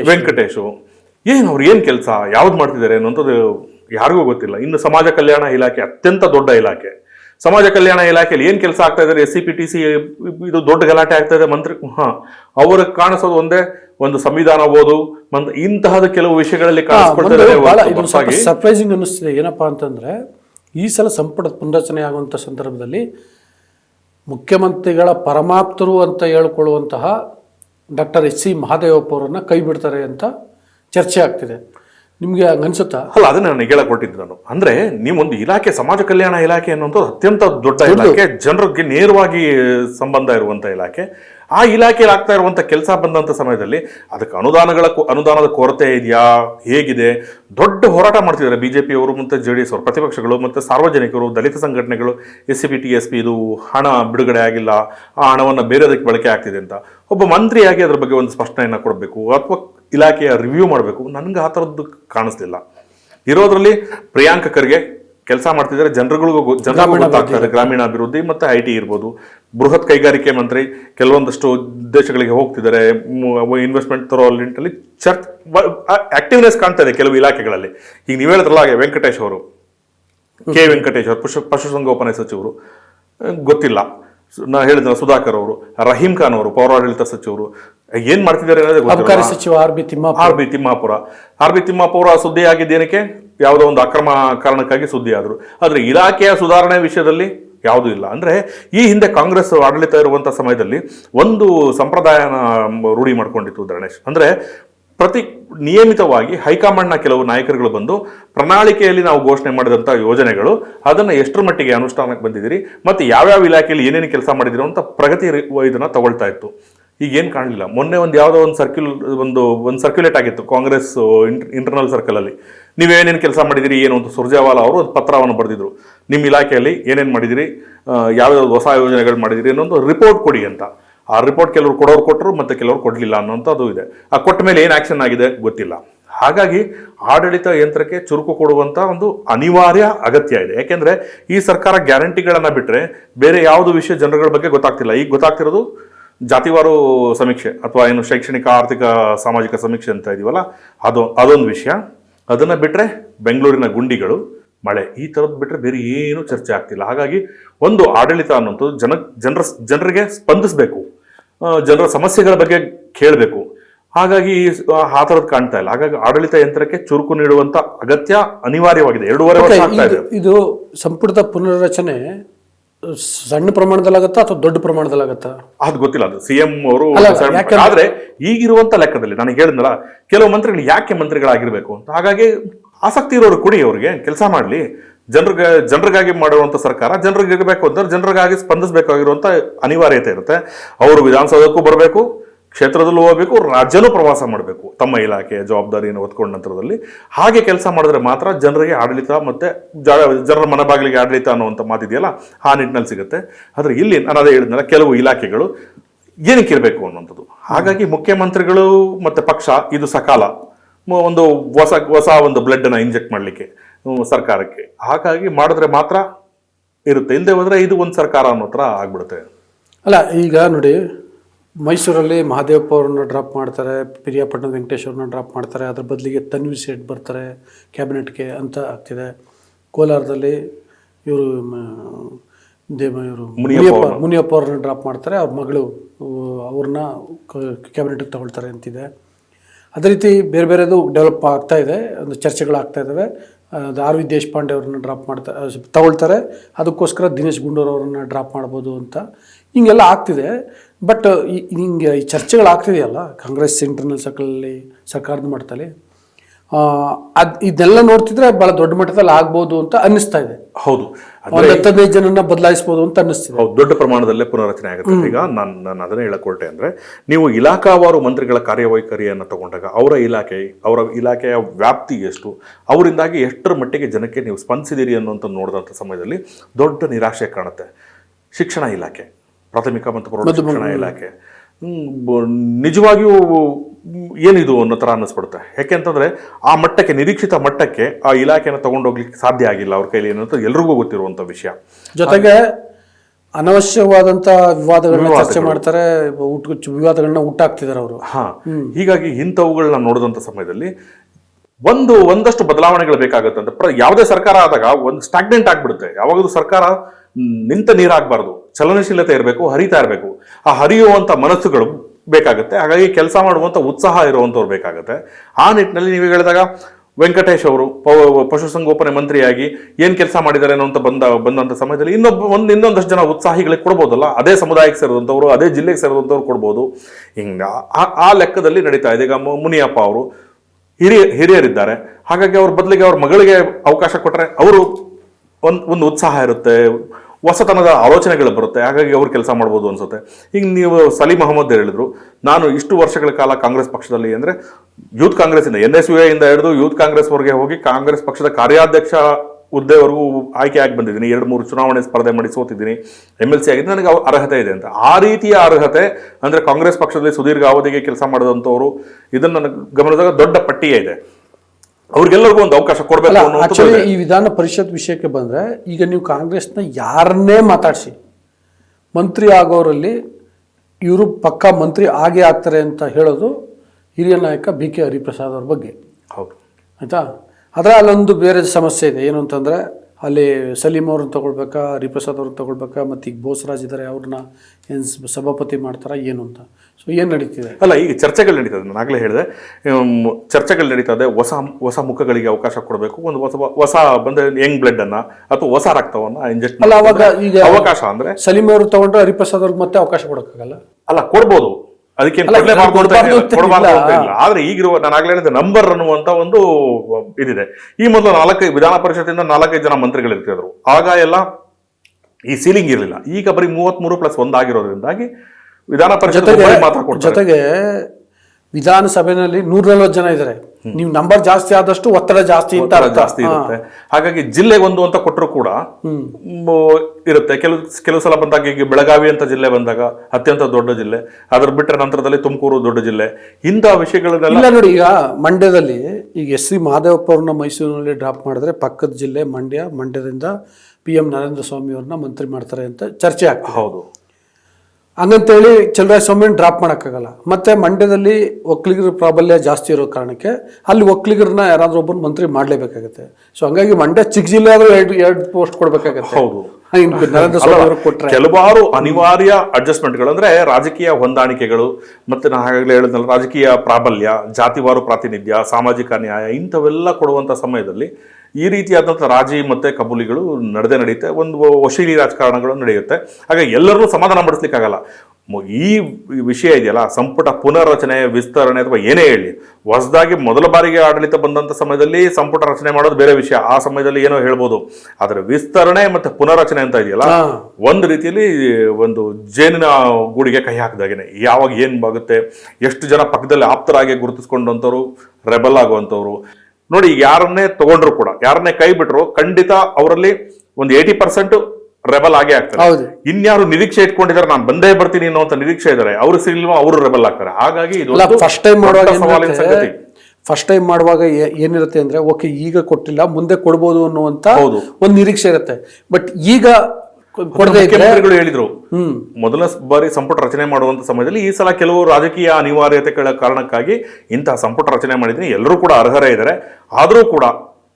ವೆಂಕಟೇಶು. ಏನು ಅವ್ರು ಏನ್ ಕೆಲಸ ಯಾವ್ದು ಮಾಡ್ತಿದ್ದಾರೆ ಅನ್ನೋಂಥದ್ದು ಯಾರಿಗೂ ಗೊತ್ತಿಲ್ಲ. ಇನ್ನು ಸಮಾಜ ಕಲ್ಯಾಣ ಇಲಾಖೆ ಅತ್ಯಂತ ದೊಡ್ಡ ಇಲಾಖೆ. ಸಮಾಜ ಕಲ್ಯಾಣ ಇಲಾಖೆಯಲ್ಲಿ ಏನ್ ಕೆಲಸ ಆಗ್ತಾ ಇದ್ದಾರೆ S C P T C ಇದು ದೊಡ್ಡ ಗಲಾಟೆ ಆಗ್ತಾ ಇದೆ. ಮಂತ್ರಿ ಹಾ ಅವ್ರಿಗೆ ಕಾಣಿಸೋದು ಒಂದೇ ಒಂದು ಸಂವಿಧಾನ ಓದು ಮಂತ್ ಇಂತಹದ ಕೆಲವು ವಿಷಯಗಳಲ್ಲಿ ಕಾಣಿಸ್ಕೊಳ್ತಾರೆ ಸರ್ಪ್ರೈಸಿಂಗ್ ಅನ್ನಿಸ್ತಿದೆ. ಏನಪ್ಪಾ ಅಂತಂದ್ರೆ ಈ ಸಲ ಸಂಪುಟ ಪುನರಚನೆ ಆಗುವಂಥ ಸಂದರ್ಭದಲ್ಲಿ ಮುಖ್ಯಮಂತ್ರಿಗಳ ಪರಮಾಪ್ತರು ಅಂತ ಹೇಳ್ಕೊಳ್ಳುವಂತಹ ಡಾಕ್ಟರ್ ಎಚ್ ಸಿ ಮಹಾದೇವಪ್ಪ ಅವರನ್ನ ಕೈ ಬಿಡ್ತಾರೆ ಅಂತ ಚರ್ಚೆ ಆಗ್ತಿದೆ. ನಿಮಗೆ ಅನ್ಸುತ್ತಾ? ಅಲ್ಲ ಅದನ್ನ ನಾನು ಹೇಳಕ್ ನಾನು. ಅಂದ್ರೆ ನೀವೊಂದು ಇಲಾಖೆ ಸಮಾಜ ಕಲ್ಯಾಣ ಇಲಾಖೆ ಅನ್ನೋದು ಅತ್ಯಂತ ದೊಡ್ಡ ಇಲಾಖೆ ಜನರಿಗೆ ನೇರವಾಗಿ ಸಂಬಂಧ ಇರುವಂತ ಇಲಾಖೆ. ಆ ಇಲಾಖೆಯಲ್ಲಿ ಆಗ್ತಾ ಇರುವಂತ ಕೆಲಸ ಬಂದಂತ ಸಮಯದಲ್ಲಿ ಅದಕ್ಕೆ ಅನುದಾನಗಳ ಅನುದಾನದ ಕೊರತೆ ಇದೆಯಾ? ಹೇಗಿದೆ? ದೊಡ್ಡ ಹೋರಾಟ ಮಾಡ್ತಿದ್ದಾರೆ ಬಿಜೆಪಿ ಅವರು ಮತ್ತೆ ಜೆ ಡಿ ಎಸ್ ಅವರು ಪ್ರತಿಪಕ್ಷಗಳು ಮತ್ತೆ ಸಾರ್ವಜನಿಕರು ದಲಿತ ಸಂಘಟನೆಗಳು S C P T S P ಇದು ಹಣ ಬಿಡುಗಡೆ ಆಗಿಲ್ಲ ಆ ಹಣವನ್ನು ಬೇರೆದಕ್ಕೆ ಬಳಕೆ ಆಗ್ತಿದೆ ಅಂತ. ಒಬ್ಬ ಮಂತ್ರಿಯಾಗಿ ಅದ್ರ ಬಗ್ಗೆ ಒಂದು ಸ್ಪಷ್ಟನೆಯನ್ನು ಕೊಡಬೇಕು ಅಥವಾ ಇಲಾಖೆಯ ರಿವ್ಯೂ ಮಾಡಬೇಕು. ನನಗೆ ಆ ಥರದ್ದು ಕಾಣಿಸ್ಲಿಲ್ಲ. ಇರೋದ್ರಲ್ಲಿ ಪ್ರಿಯಾಂಕ ಖರ್ಗೆ ಕೆಲಸ ಮಾಡ್ತಿದ್ದಾರೆ. ಜನರುಗಳಿಗೂ ಜನರಿಗೂ ಗೊತ್ತಾಗ್ತಾ ಇದೆ. ಗ್ರಾಮೀಣಾಭಿವೃದ್ಧಿ ಮತ್ತು ಐ ಟಿ ಇರ್ಬೋದು. ಬೃಹತ್ ಕೈಗಾರಿಕೆ ಮಂತ್ರಿ ಕೆಲವೊಂದಷ್ಟು ದೇಶಗಳಿಗೆ ಹೋಗ್ತಿದ್ದಾರೆ. ಇನ್ವೆಸ್ಟ್ಮೆಂಟ್ ತರೋ ಅಲ್ಲಿ ಚರ್ಚ್ ಆಕ್ಟಿವ್ನೆಸ್ ಕಾಣ್ತಾ ಇದೆ ಕೆಲವು ಇಲಾಖೆಗಳಲ್ಲಿ. ಈಗ ನೀವು ಹೇಳಿದ್ರಲ್ಲ ಹಾಗೆ ವೆಂಕಟೇಶ್ ಅವರು ಕೆ ವೆಂಕಟೇಶ್ ಅವರು ಪಶು ಪಶುಸಂಗೋಪನೆ ಸಚಿವರು ಗೊತ್ತಿಲ್ಲ. ನಾ ಹೇಳಿದ ಸುಧಾಕರ್ ಅವರು ರಹೀಂ ಖಾನ್ ಅವರು ಪೌರಾಡಳಿತ ಸಚಿವರು ಏನ್ ಮಾಡ್ತಿದ್ದಾರೆ ಅನ್ನೋದೇ ಸಚಿವ R B Timmapur. R B Timmapur. R B Timmapur ಸುದ್ದಿ ಆಗಿದ್ದೇನಕ್ಕೆ ಯಾವುದೋ ಒಂದು ಅಕ್ರಮ ಕಾರಣಕ್ಕಾಗಿ ಸುದ್ದಿ ಆದರು ಆದ್ರೆ ಇಲಾಖೆಯ ಸುಧಾರಣೆ ವಿಷಯದಲ್ಲಿ ಯಾವುದೂ ಇಲ್ಲ. ಅಂದ್ರೆ ಈ ಹಿಂದೆ ಕಾಂಗ್ರೆಸ್ ಆಡಳಿತ ಇರುವಂತ ಸಮಯದಲ್ಲಿ ಒಂದು ಸಂಪ್ರದಾಯನ ರೂಢಿ ಮಾಡ್ಕೊಂಡಿತ್ತು ಗಣೇಶ್ ಅಂದ್ರೆ ಪ್ರತಿ ನಿಯಮಿತವಾಗಿ ಹೈಕಮಾಂಡ್ನ ಕೆಲವು ನಾಯಕರುಗಳು ಬಂದು ಪ್ರಣಾಳಿಕೆಯಲ್ಲಿ ನಾವು ಘೋಷಣೆ ಮಾಡಿದಂಥ ಯೋಜನೆಗಳು, ಅದನ್ನು ಎಷ್ಟರ ಮಟ್ಟಿಗೆ ಅನುಷ್ಠಾನಕ್ಕೆ ಬಂದಿದ್ದೀರಿ ಮತ್ತು ಯಾವ್ಯಾವ ಇಲಾಖೆಯಲ್ಲಿ ಏನೇನು ಕೆಲಸ ಮಾಡಿದಿರೋ ಅಂತ ಪ್ರಗತಿ ಇದನ್ನು ತಗೊಳ್ತಾ ಇತ್ತು. ಈಗ ಏನು ಕಾಣಲಿಲ್ಲ. ಮೊನ್ನೆ ಒಂದು ಯಾವುದೋ ಒಂದು ಸರ್ಕ್ಯುಲ್ ಒಂದು ಒಂದು ಸರ್ಕ್ಯುಲೇಟ್ ಆಗಿತ್ತು ಕಾಂಗ್ರೆಸ್ ಇಂಟರ್ನಲ್ ಸರ್ಕಲಲ್ಲಿ ನೀವೇನೇನು ಕೆಲಸ ಮಾಡಿದಿರಿ ಏನು ಅಂತ ಸುರ್ಜೇವಾಲಾ ಅವರು ಒಂದು ಪತ್ರವನ್ನು ಬರೆದಿದ್ರು. ನಿಮ್ಮ ಇಲಾಖೆಯಲ್ಲಿ ಏನೇನು ಮಾಡಿದಿರಿ ಯಾವ್ಯಾವ ಹೊಸ ಯೋಜನೆಗಳು ಮಾಡಿದಿರಿ ಅನ್ನೋ ರಿಪೋರ್ಟ್ ಕೊಡಿ ಅಂತ. ಆ ರಿಪೋರ್ಟ್ ಕೆಲವರು ಕೊಡೋರು ಕೊಟ್ಟರು ಮತ್ತು ಕೆಲವರು ಕೊಡಲಿಲ್ಲ ಅನ್ನೋಂಥದ್ದು ಇದೆ. ಆ ಕೊಟ್ಟ ಮೇಲೆ ಏನು ಆ್ಯಕ್ಷನ್ ಆಗಿದೆ ಗೊತ್ತಿಲ್ಲ. ಹಾಗಾಗಿ ಆಡಳಿತ ಯಂತ್ರಕ್ಕೆ ಚುರುಕು ಕೊಡುವಂಥ ಒಂದು ಅನಿವಾರ್ಯ ಅಗತ್ಯ ಇದೆ. ಯಾಕೆಂದರೆ ಈ ಸರ್ಕಾರ ಗ್ಯಾರಂಟಿಗಳನ್ನು ಬಿಟ್ಟರೆ ಬೇರೆ ಯಾವುದು ವಿಷಯ ಜನರುಗಳ ಬಗ್ಗೆ ಗೊತ್ತಾಗ್ತಿಲ್ಲ. ಈಗ ಗೊತ್ತಾಗ್ತಿರೋದು ಜಾತಿವಾರು ಸಮೀಕ್ಷೆ ಅಥವಾ ಏನು ಶೈಕ್ಷಣಿಕ, ಆರ್ಥಿಕ, ಸಾಮಾಜಿಕ ಸಮೀಕ್ಷೆ ಅಂತ ಇದೀವಲ್ಲ? ಅದು, ಅದೊಂದು ವಿಷಯ. ಅದನ್ನು ಬಿಟ್ಟರೆ ಬೆಂಗಳೂರಿನ ಗುಂಡಿಗಳು ಮಳೆ. ಈ ಥರದ್ದು ಬಿಟ್ಟರೆ ಬೇರೆ ಏನೂ ಚರ್ಚೆ ಆಗ್ತಿಲ್ಲ. ಹಾಗಾಗಿ ಒಂದು ಆಡಳಿತ ಅನ್ನೋದು ಜನ, ಜನರ, ಜನರಿಗೆ ಸ್ಪಂದಿಸಬೇಕು. ಜನರ ಸಮಸ್ಯೆಗಳ ಬಗ್ಗೆ ಕೇಳಬೇಕು. ಹಾಗಾಗಿ ಆ ತರದ್ ಕಾಣ್ತಾ ಇಲ್ಲ. ಹಾಗಾಗಿ ಆಡಳಿತ ಯಂತ್ರಕ್ಕೆ ಚುರುಕು ನೀಡುವಂತ ಅಗತ್ಯ ಅನಿವಾರ್ಯವಾಗಿದೆ. ಎರಡೂವರೆ ವರ್ಷ ಆಗ್ತಾ ಇದೆ ಇದು. ಸಂಪುಟದ ಪುನರ್ರಚನೆ ಸಣ್ಣ ಪ್ರಮಾಣದಲ್ಲಾಗತ್ತಾ ಅಥವಾ ದೊಡ್ಡ ಪ್ರಮಾಣದಲ್ಲಾಗತ್ತಾ? ಅದು ಗೊತ್ತಿಲ್ಲ. ಅದು ಸಿ ಎಂ ಅವರು. ಆದ್ರೆ ಈಗಿರುವಂತ ಲೆಕ್ಕದಲ್ಲಿ ನಾನು ಹೇಳಿದ್ನಲ್ಲ ಕೆಲವು ಮಂತ್ರಿಗಳು ಯಾಕೆ ಮಂತ್ರಿಗಳಾಗಿರ್ಬೇಕು ಅಂತ. ಹಾಗಾಗಿ ಆಸಕ್ತಿ ಇರೋರು ಕೊಡಿ ಅವ್ರಿಗೆ ಕೆಲಸ ಮಾಡ್ಲಿ. ಜನರಿಗೆ, ಜನರಿಗಾಗಿ ಮಾಡುವಂತ ಸರ್ಕಾರ ಜನರಿಗೆ ಇರಬೇಕು ಅಂತಂದ್ರೆ ಜನರಿಗಾಗಿ ಸ್ಪಂದಿಸಬೇಕಾಗಿರುವಂತ ಅನಿವಾರ್ಯತೆ ಇರುತ್ತೆ. ಅವರು ವಿಧಾನಸೌಧಕ್ಕೂ ಬರಬೇಕು, ಕ್ಷೇತ್ರದಲ್ಲೂ ಹೋಗಬೇಕು, ರಾಜ್ಯನೂ ಪ್ರವಾಸ ಮಾಡಬೇಕು ತಮ್ಮ ಇಲಾಖೆ ಜವಾಬ್ದಾರಿಯನ್ನು ಹೊತ್ಕೊಂಡ ನಂತರದಲ್ಲಿ. ಹಾಗೆ ಕೆಲಸ ಮಾಡಿದ್ರೆ ಮಾತ್ರ ಜನರಿಗೆ ಆಡಳಿತ ಮತ್ತೆ ಜನರ ಮನಬಾಗಿಲಿಗೆ ಆಡಳಿತ ಅನ್ನುವಂಥ ಮಾತಿದೆಯಲ್ಲ, ಆ ನಿಟ್ಟಿನಲ್ಲಿ ಸಿಗುತ್ತೆ. ಆದರೆ ಇಲ್ಲಿ ನಾನು ಅದೇ ಹೇಳಿದ್ನಲ್ಲ, ಕೆಲವು ಇಲಾಖೆಗಳು ಏನಕ್ಕೆ ಇರಬೇಕು ಅನ್ನುವಂಥದ್ದು. ಹಾಗಾಗಿ ಮುಖ್ಯಮಂತ್ರಿಗಳು ಮತ್ತು ಪಕ್ಷ, ಇದು ಸಕಾಲ. ಒಂದು ಹೊಸ ಹೊಸ ಒಂದು ಬ್ಲಡ್ಡನ್ನು ಇಂಜೆಕ್ಟ್ ಮಾಡಲಿಕ್ಕೆ. ಸರ್ಕಾರಕ್ಕೆ. ಹಾಗಾಗಿ ಮಾಡಿದ್ರೆ ಮಾತ್ರ ಇರುತ್ತೆ. ಇಲ್ಲದೆ ಹೋದ್ರೆ ಇದು ಒಂದು ಸರ್ಕಾರ ಅನ್ನೋ ಥರ ಆಗ್ಬಿಡುತ್ತೆ. ಅಲ್ಲ ಈಗ ನೋಡಿ ಮೈಸೂರಲ್ಲಿ ಮಹಾದೇವಪ್ಪ ಅವ್ರನ್ನ ಡ್ರಾಪ್ ಮಾಡ್ತಾರೆ ಪಿರಿಯಾಪಟ್ಟಣ ವೆಂಕಟೇಶ್ವರನ್ನ ಡ್ರಾಪ್ ಮಾಡ್ತಾರೆ ಅದ್ರ ಬದಲಿಗೆ ತನ್ವಿ ಸೇಟ್ ಬರ್ತಾರೆ ಕ್ಯಾಬಿನೆಟ್ಗೆ ಅಂತ ಆಗ್ತಿದೆ. ಕೋಲಾರದಲ್ಲಿ ಇವರು ದೇವ ಇವರು ಮುನಿಯಪ್ಪ ಮುನಿಯಪ್ಪ ಅವ್ರನ್ನ. ಡ್ರಾಪ್ ಮಾಡ್ತಾರೆ ಅವ್ರ ಮಗಳು ಅವ್ರನ್ನ ಕ್ಯಾಬಿನೆಟ್ಗೆ ತಗೊಳ್ತಾರೆ ಅಂತಿದೆ. ಅದೇ ರೀತಿ ಬೇರೆ ಬೇರೆದು ಡೆವಲಪ್ ಆಗ್ತಾ ಇದೆ ಒಂದು ಚರ್ಚೆಗಳು ಆಗ್ತಾ ಇದ್ದಾವೆ. ಆರ್ ವಿ ದೇಶಪಾಂಡೆ ಅವ್ರನ್ನ ಡ್ರಾಪ್ ಮಾಡ್ತಾರೆ ತಗೊಳ್ತಾರೆ. ಅದಕ್ಕೋಸ್ಕರ ದಿನೇಶ್ ಗುಂಡೂರು ಅವ್ರನ್ನ ಡ್ರಾಪ್ ಮಾಡ್ಬೋದು ಅಂತ. ಹಿಂಗೆಲ್ಲ ಆಗ್ತಿದೆ. ಬಟ್ ಹಿಂಗೆ ಈ ಚರ್ಚೆಗಳು ಆಗ್ತಿದೆಯಲ್ಲ ಕಾಂಗ್ರೆಸ್ ಇಂಟರ್ನಲ್ ಸರ್ಕಲಲ್ಲಿ ಸರ್ಕಾರದ ಮಟ್ಟದಲ್ಲಿ. ಅದು ಇದೆಲ್ಲ ನೋಡ್ತಿದ್ರೆ ಭಾಳ ದೊಡ್ಡ ಮಟ್ಟದಲ್ಲಿ ಆಗ್ಬೋದು ಅಂತ ಅನ್ನಿಸ್ತಾ ಇದೆ. ಹೌದು. ಒಂದು ಹತ್ತದೈದು ಜನನ ಬದಲಾಯಿಸ್ಬೋದು ಅಂತ ಅನ್ನಿಸ್ತಿದೆ. ಹೌದು ದೊಡ್ಡ ಪ್ರಮಾಣದಲ್ಲೇ ಪುನರಚನೆ ಆಗುತ್ತೆ. ಈಗ ನಾನು ನಾನು ಅದನ್ನೇ ಹೇಳಕೊಳ್ತೆ ಅಂದ್ರೆ ನೀವು ಇಲಾಖಾವಾರು ಮಂತ್ರಿಗಳ ಕಾರ್ಯವೈಖರಿಯನ್ನು ತಗೊಂಡಾಗ ಅವರ ಇಲಾಖೆ ಅವರ ಇಲಾಖೆಯ ವ್ಯಾಪ್ತಿ ಎಷ್ಟು? ಅವರಿಂದಾಗಿ ಎಷ್ಟರ ಮಟ್ಟಿಗೆ ಜನಕ್ಕೆ ನೀವು ಸ್ಪಂದಿಸಿದಿರಿ ಅನ್ನುವಂಥ ನೋಡಿದಂಥ ಸಮಯದಲ್ಲಿ ದೊಡ್ಡ ನಿರಾಶೆ ಕಾಣುತ್ತೆ. ಶಿಕ್ಷಣ ಇಲಾಖೆ ಪ್ರಾಥಮಿಕ ಮತ್ತು ಪ್ರೌಢ ಶಿಕ್ಷಣ ಇಲಾಖೆ. ನಿಜವಾಗಿಯೂ ಏನಿದು ಅನ್ನೋ ಥರ ಅನ್ನಿಸ್ಬಿಡುತ್ತೆ. ಯಾಕೆಂತಂದ್ರೆ ಆ ಮಟ್ಟಕ್ಕೆ ನಿರೀಕ್ಷಿತ ಮಟ್ಟಕ್ಕೆ ಆ ಇಲಾಖೆನ ತಗೊಂಡೋಗ್ಲಿಕ್ಕೆ ಸಾಧ್ಯ ಆಗಿಲ್ಲ. ಅವ್ರ ಕೈಲಿ ಏನಂತ ಎಲ್ರಿಗೂ ಗೊತ್ತಿರುವಂಥ ವಿಷಯ. ಜೊತೆಗೆ ಅನವಶ್ಯವಾದಂತ ವಿವಾದಗಳನ್ನ ಚರ್ಚೆ ಮಾಡ್ತಾರೆ ಊಟ ವಿವಾದಗಳನ್ನ ಹುಟ್ಟಾಕ್ತಿದ್ದಾರೆ ಅವರು. ಹಾ. ಹೀಗಾಗಿ ಇಂಥವುಗಳನ್ನ ನೋಡಿದಂಥ ಸಮಯದಲ್ಲಿ ಒಂದು ಒಂದಷ್ಟು ಬದಲಾವಣೆಗಳು ಬೇಕಾಗುತ್ತೆ ಅಂತ. ಪ್ರ- ಯಾವುದೇ ಸರ್ಕಾರ ಆದಾಗ ಒಂದು ಸ್ಟಾಗ್ನೆಂಟ್ ಆಗ್ಬಿಡುತ್ತೆ. ಯಾವಾಗಲೂ ಸರ್ಕಾರ ನಿಂತ ನೀರಾಗಬಾರ್ದು. ಚಲನಶೀಲತೆ ಇರಬೇಕು ಹರಿತಾ ಇರಬೇಕು. ಆ ಹರಿಯುವಂಥ ಮನಸ್ಸುಗಳು ಬೇಕಾಗುತ್ತೆ. ಹಾಗಾಗಿ ಕೆಲಸ ಮಾಡುವಂಥ ಉತ್ಸಾಹ ಇರುವಂಥವ್ರು ಬೇಕಾಗುತ್ತೆ. ಆ ನಿಟ್ಟಿನಲ್ಲಿ ನೀವು ಹೇಳಿದಾಗ ವೆಂಕಟೇಶ್ ಅವರು ಪಶುಸಂಗೋಪನೆ ಮಂತ್ರಿಯಾಗಿ ಏನು ಕೆಲಸ ಮಾಡಿದ್ದಾರೆ ಅನ್ನೋ ಅಂತ ಬಂದ ಬಂದಂಥ ಸಮಯದಲ್ಲಿ ಇನ್ನೊಬ್ಬ, ಒಂದು, ಇನ್ನೊಂದಷ್ಟು ಜನ ಉತ್ಸಾಹಿಗಳಿಗೆ ಕೊಡ್ಬೋದಲ್ಲ. ಅದೇ ಸಮುದಾಯಕ್ಕೆ ಸೇರಿದಂಥವ್ರು, ಅದೇ ಜಿಲ್ಲೆಗೆ ಸೇರಿದಂಥವ್ರು ಕೊಡ್ಬೋದು. ಹಿಂಗೆ, ಆ- ಲೆಕ್ಕದಲ್ಲಿ ನಡೀತಾ ಇದೆ. ಈಗ ಮುನಿಯಪ್ಪ ಅವರು ಹಿರಿಯ, ಹಿರಿಯರಿದ್ದಾರೆ. ಹಾಗಾಗಿ ಅವ್ರ ಬದಲಿಗೆ ಅವ್ರ ಮಗಳಿಗೆ ಅವಕಾಶ ಕೊಟ್ಟರೆ ಅವರು ಒಂದು ಒಂದು ಉತ್ಸಾಹ ಇರುತ್ತೆ. ಹೊಸತನದ ಆಲೋಚನೆಗಳು ಬರುತ್ತೆ. ಹಾಗಾಗಿ ಅವ್ರು ಕೆಲಸ ಮಾಡ್ಬೋದು ಅನ್ಸುತ್ತೆ. ಈಗ ನೀವು ಸಲೀಂ ಅಹಮದ್ ಹೇಳಿದ್ರು, ನಾನು ಇಷ್ಟು ವರ್ಷಗಳ ಕಾಲ ಕಾಂಗ್ರೆಸ್ ಪಕ್ಷದಲ್ಲಿ ಅಂದರೆ ಯೂತ್ ಕಾಂಗ್ರೆಸ್ಸಿಂದ ಎನ್ ಎಸ್ ಯು ಇಂದ ಹಿಡಿದು ಯೂತ್ ಕಾಂಗ್ರೆಸ್ವರೆಗೆ ಹೋಗಿ ಕಾಂಗ್ರೆಸ್ ಪಕ್ಷದ ಕಾರ್ಯಾಧ್ಯಕ್ಷ ಹುದ್ದೆವರೆಗೂ ಆಯ್ಕೆ ಆಗಿ ಬಂದಿದ್ದೀನಿ. ಎರಡು, ಮೂರು ಚುನಾವಣೆ ಸ್ಪರ್ಧೆ ಮಾಡಿ ಸೋತಿದ್ದೀನಿ. ಎಂ ಎಲ್ ಸಿ ಆಗಿದ್ದು ನನಗೆ ಅರ್ಹತೆ ಇದೆ ಅಂತ. ಆ ರೀತಿಯ ಅರ್ಹತೆ ಅಂದರೆ ಕಾಂಗ್ರೆಸ್ ಪಕ್ಷದಲ್ಲಿ ಸುದೀರ್ಘ ಅವಧಿಗೆ ಕೆಲಸ ಮಾಡಿದಂಥವರು, ಇದನ್ನು ನನಗೆ ಗಮನದಾಗ ದೊಡ್ಡ ಪಟ್ಟಿಯೇ ಇದೆ. ಅವ್ರಿಗೆಲ್ಲರಿಗೂ ಒಂದು ಅವಕಾಶ ಕೊಡಬೇಕು ಆಕ್ಚುಲಿ ಈ ವಿಧಾನ ಪರಿಷತ್ ವಿಷಯಕ್ಕೆ ಬಂದರೆ ಈಗ ನೀವು ಕಾಂಗ್ರೆಸ್ನ ಯಾರನ್ನೇ ಮಾತಾಡಿಸಿ ಮಂತ್ರಿ ಆಗೋರಲ್ಲಿ ಇವರು ಪಕ್ಕಾ ಮಂತ್ರಿ ಆಗೇ ಆಗ್ತಾರೆ ಅಂತ ಹೇಳೋದು ಹಿರಿಯ ನಾಯಕ ಬಿ ಕೆ ಹರಿಪ್ರಸಾದ್ ಅವ್ರ ಬಗ್ಗೆ. ಹೌದು. ಆಯಿತಾ? ಆದರೆ ಅಲ್ಲೊಂದು ಬೇರೆ ಸಮಸ್ಯೆ ಇದೆ. ಏನು ಅಂತಂದರೆ ಅಲ್ಲಿ ಸಲೀಂ ಅವ್ರನ್ನ ತೊಗೊಳ್ಬೇಕಾ ಹರಿಪ್ರಸಾದ್ ಅವ್ರನ್ನ ತೊಗೊಳ್ಬೇಕಾ ಮತ್ತು ಈಗ ಬೋಸರಾಜ್ ಇದ್ದಾರೆ ಅವ್ರನ್ನ ಏನು ಸಭಾಪತಿ ಮಾಡ್ತಾರಾ ಏನು ಅಂತ. ಸೊ ಏನು ನಡೀತಿದೆ? ಅಲ್ಲ ಈಗ ಚರ್ಚೆಗಳು ನಡೀತದೆ ನಾನು ಆಗಲೇ ಹೇಳಿದೆ. ಚರ್ಚೆಗಳು ನಡೀತದೆ ಹೊಸ ಹೊಸ ಮುಖಗಳಿಗೆ ಅವಕಾಶ ಕೊಡಬೇಕು ಒಂದು ಹೊಸ ಹೊಸ ಬಂದ ಯಂಗ್ ಬ್ಲಡ್ ಅನ್ನ ಅಥವಾ ಹೊಸ ರಕ್ತವನ್ನು ಇಂಜೆಕ್ಟ್ ಅಲ್ಲ ಅವಾಗ ಈಗ ಅವಕಾಶ ಅಂದ್ರೆ ಸಲೀಂ ಅವ್ರು ತಗೊಂಡ್ರೆ ಹರಿಪ್ರಸಾದ್ ಅವ್ರಿಗೆ ಮತ್ತೆ ಅವಕಾಶ ಕೊಡೋಕ್ಕಾಗಲ್ಲ? ಅಲ್ಲ ಕೊಡ್ಬೋದು. ಅದಕ್ಕೆ ಆದ್ರೆ ಈಗಿರುವ ನಾನು ಆಗ್ಲೇ ಹೇಳಿದ ನಂಬರ್ ಅನ್ನುವಂತ ಒಂದು ಇದಿದೆ. ಈ ಮೊದಲು ನಾಲ್ಕೈದು ವಿಧಾನ ಪರಿಷತ್ತಿಂದ ನಾಲ್ಕೈದು ಜನ ಮಂತ್ರಿಗಳು ಇರ್ತಿದ್ರು. ಆಗ ಎಲ್ಲ ಈ ಸೀಲಿಂಗ್ ಇರಲಿಲ್ಲ. ಈಗ ಬರೀ ಮೂವತ್ಮೂರು ಪ್ಲಸ್ ಒಂದಾಗಿರೋದ್ರಿಂದಾಗಿ ವಿಧಾನ ಪರಿಷತ್ ಜೊತೆಗೆ ವಿಧಾನಸಭೆಯಲ್ಲಿ ನೂರ ನಲ್ವತ್ತು ಜನ ಇದ್ದಾರೆ ನೀವು ನಂಬರ್ ಜಾಸ್ತಿ ಆದಷ್ಟು ಒತ್ತಡ ಜಾಸ್ತಿ ಅಂತ. ಜಾಸ್ತಿ ಇರುತ್ತೆ. ಹಾಗಾಗಿ ಜಿಲ್ಲೆ ಒಂದು ಅಂತ ಕೊಟ್ಟರು ಕೂಡ ಇರುತ್ತೆ. ಕೆಲವು ಕೆಲವು ಸಲ ಬಂದಾಗ ಈಗ ಬೆಳಗಾವಿ ಅಂತ ಜಿಲ್ಲೆ ಬಂದಾಗ ಅತ್ಯಂತ ದೊಡ್ಡ ಜಿಲ್ಲೆ. ಅದ್ರ ಬಿಟ್ಟರೆ ನಂತರದಲ್ಲಿ ತುಮಕೂರು ದೊಡ್ಡ ಜಿಲ್ಲೆ. ಇಂಥ ವಿಷಯಗಳನ್ನೆಲ್ಲ ನೋಡಿ ಈಗ ಮಂಡ್ಯದಲ್ಲಿ ಈಗ ಎಸ್ ಸಿ ಮಹಾದೇವಪ್ಪ ಅವ್ರನ್ನ ಮೈಸೂರಿನಲ್ಲಿ ಡ್ರಾಪ್ ಮಾಡಿದ್ರೆ ಪಕ್ಕದ ಜಿಲ್ಲೆ ಮಂಡ್ಯ ಮಂಡ್ಯದಿಂದ ಪಿ ಎಂ ನರೇಂದ್ರ ಸ್ವಾಮಿ ಅವ್ರನ್ನ ಮಂತ್ರಿ ಮಾಡ್ತಾರೆ ಅಂತ ಚರ್ಚೆ ಆಗ್ತದೆ. ಹೌದು. ಹಂಗಂತೇಳಿ ಚಲರಾಯ ಸ್ವಾಮಿನ ಡ್ರಾಪ್ ಮಾಡೋಕ್ಕಾಗಲ್ಲ. ಮತ್ತೆ ಮಂಡ್ಯದಲ್ಲಿ ಒಕ್ಕಲಿಗರ ಪ್ರಾಬಲ್ಯ ಜಾಸ್ತಿ ಇರೋ ಕಾರಣಕ್ಕೆ ಅಲ್ಲಿ ಒಕ್ಕಲಿಗರನ್ನ ಯಾರಾದರೂ ಒಬ್ಬರು ಮಂತ್ರಿ ಮಾಡಲೇಬೇಕಾಗುತ್ತೆ. ಸೊ ಹಂಗಾಗಿ ಮಂಡ್ಯ ಚಿಕ್ಕ ಜಿಲ್ಲೆ ಆದರೂ ಎರಡು ಎರಡು ಪೋಸ್ಟ್ ಕೊಡಬೇಕಾಗತ್ತೆ. ಹೌದು. ನರೇಂದ್ರ ಸ್ವಾಮಿ ಅವರು ಕೊಟ್ರೆ. ಕೆಲವಾರು ಅನಿವಾರ್ಯ ಅಡ್ಜಸ್ಟ್ಮೆಂಟ್ಗಳು ಅಂದ್ರೆ ರಾಜಕೀಯ ಹೊಂದಾಣಿಕೆಗಳು ಮತ್ತೆ ನಾ ಆಗಲೇ ಹೇಳಿದ್ನಲ್ಲ ರಾಜಕೀಯ ಪ್ರಾಬಲ್ಯ ಜಾತಿವಾರು ಪ್ರಾತಿನಿಧ್ಯ ಸಾಮಾಜಿಕ ನ್ಯಾಯ ಇಂಥವೆಲ್ಲ ಕೊಡುವಂತ ಸಮಯದಲ್ಲಿ ಈ ರೀತಿಯಾದಂಥ ರಾಜಿ ಮತ್ತು ಕಬೂಲಿಗಳು ನಡೆದೇ ನಡೆಯುತ್ತೆ. ಒಂದು ವಶೀಲಿ ರಾಜಕಾರಣಗಳು ನಡೆಯುತ್ತೆ. ಹಾಗೆ ಎಲ್ಲರನ್ನೂ ಸಮಾಧಾನ ಮಾಡಿಸ್ಲಿಕ್ಕಾಗಲ್ಲ ಈ ವಿಷಯ ಇದೆಯಲ್ಲ ಸಂಪುಟ ಪುನರ್ರಚನೆ ವಿಸ್ತರಣೆ ಅಥವಾ ಏನೇ ಹೇಳಿ ಹೊಸದಾಗಿ ಮೊದಲ ಬಾರಿಗೆ ಆಡಳಿತ ಬಂದಂಥ ಸಮಯದಲ್ಲಿ ಸಂಪುಟ ರಚನೆ ಮಾಡೋದು ಬೇರೆ ವಿಷಯ. ಆ ಸಮಯದಲ್ಲಿ ಏನೋ ಹೇಳ್ಬೋದು. ಆದರೆ ವಿಸ್ತರಣೆ ಮತ್ತು ಪುನರ್ರಚನೆ ಅಂತ ಇದೆಯಲ್ಲ ಒಂದು ರೀತಿಯಲ್ಲಿ ಒಂದು ಜೇನಿನ ಗೂಡಿಗೆ ಕೈ ಹಾಕಿದಾಗೇನೆ ಯಾವಾಗ ಏನು ಆಗುತ್ತೆ ಎಷ್ಟು ಜನ ಪಕ್ಕದಲ್ಲಿ ಆಪ್ತರಾಗಿ ಗುರುತಿಸ್ಕೊಂಡಂಥವ್ರು ರೆಬಲ್ ಆಗುವಂಥವ್ರು ನೋಡಿ ಈಗ ಯಾರನ್ನೇ ತಗೊಂಡ್ರು ಕೂಡ ಯಾರನ್ನೇ ಕೈ ಬಿಟ್ರು ಖಂಡಿತ ಅವರಲ್ಲಿ ಒಂದು ಏಯ್ಟಿ ಪರ್ಸೆಂಟ್ ರೆಬಲ್ ಆಗೇ ಆಗ್ತಾರೆ. ಹೌದು. ಇನ್ಯಾರು ನಿರೀಕ್ಷೆ ಇಟ್ಕೊಂಡಿದ್ದಾರೆ ನಾನು ಬಂದೇ ಬರ್ತೀನಿ ಅನ್ನೋ ನಿರೀಕ್ಷೆ ಇದ್ದಾರೆ ಅವ್ರು ಸಿಗ್ಲಿಲ್ವಾ ಅವರು ರೆಬಲ್ ಆಗ್ತಾರೆ. ಹಾಗಾಗಿ ಇದು ಫಸ್ಟ್ ಟೈಮ್ ಮಾಡುವಾಗ ದೊಡ್ಡ ಸವಾಲಿನ ಸಂಗತಿ. ಫಸ್ಟ್ ಟೈಮ್ ಮಾಡುವಾಗ ಏನಿರುತ್ತೆ ಅಂದ್ರೆ ಓಕೆ ಈಗ ಕೊಟ್ಟಿಲ್ಲ ಮುಂದೆ ಕೊಡ್ಬೋದು ಅನ್ನುವಂತ. ಒಂದು ನಿರೀಕ್ಷೆ ಇರುತ್ತೆ. ಬಟ್ ಈಗ ಮುಖ್ಯಮಂತ್ರಿಗಳು ಹೇಳಿದ್ರು. ಮೊದಲ ಬಾರಿ ಸಂಪುಟ ರಚನೆ ಮಾಡುವಂತ ಸಮಯದಲ್ಲಿ ಈ ಸಲ ಕೆಲವು ರಾಜಕೀಯ ಅನಿವಾರ್ಯತೆಗಳ ಕಾರಣಕ್ಕಾಗಿ ಇಂತಹ ಸಂಪುಟ ರಚನೆ ಮಾಡಿದ್ದೀನಿ. ಎಲ್ಲರೂ ಕೂಡ ಅರ್ಹರೇ ಇದ್ದಾರೆ. ಆದರೂ ಕೂಡ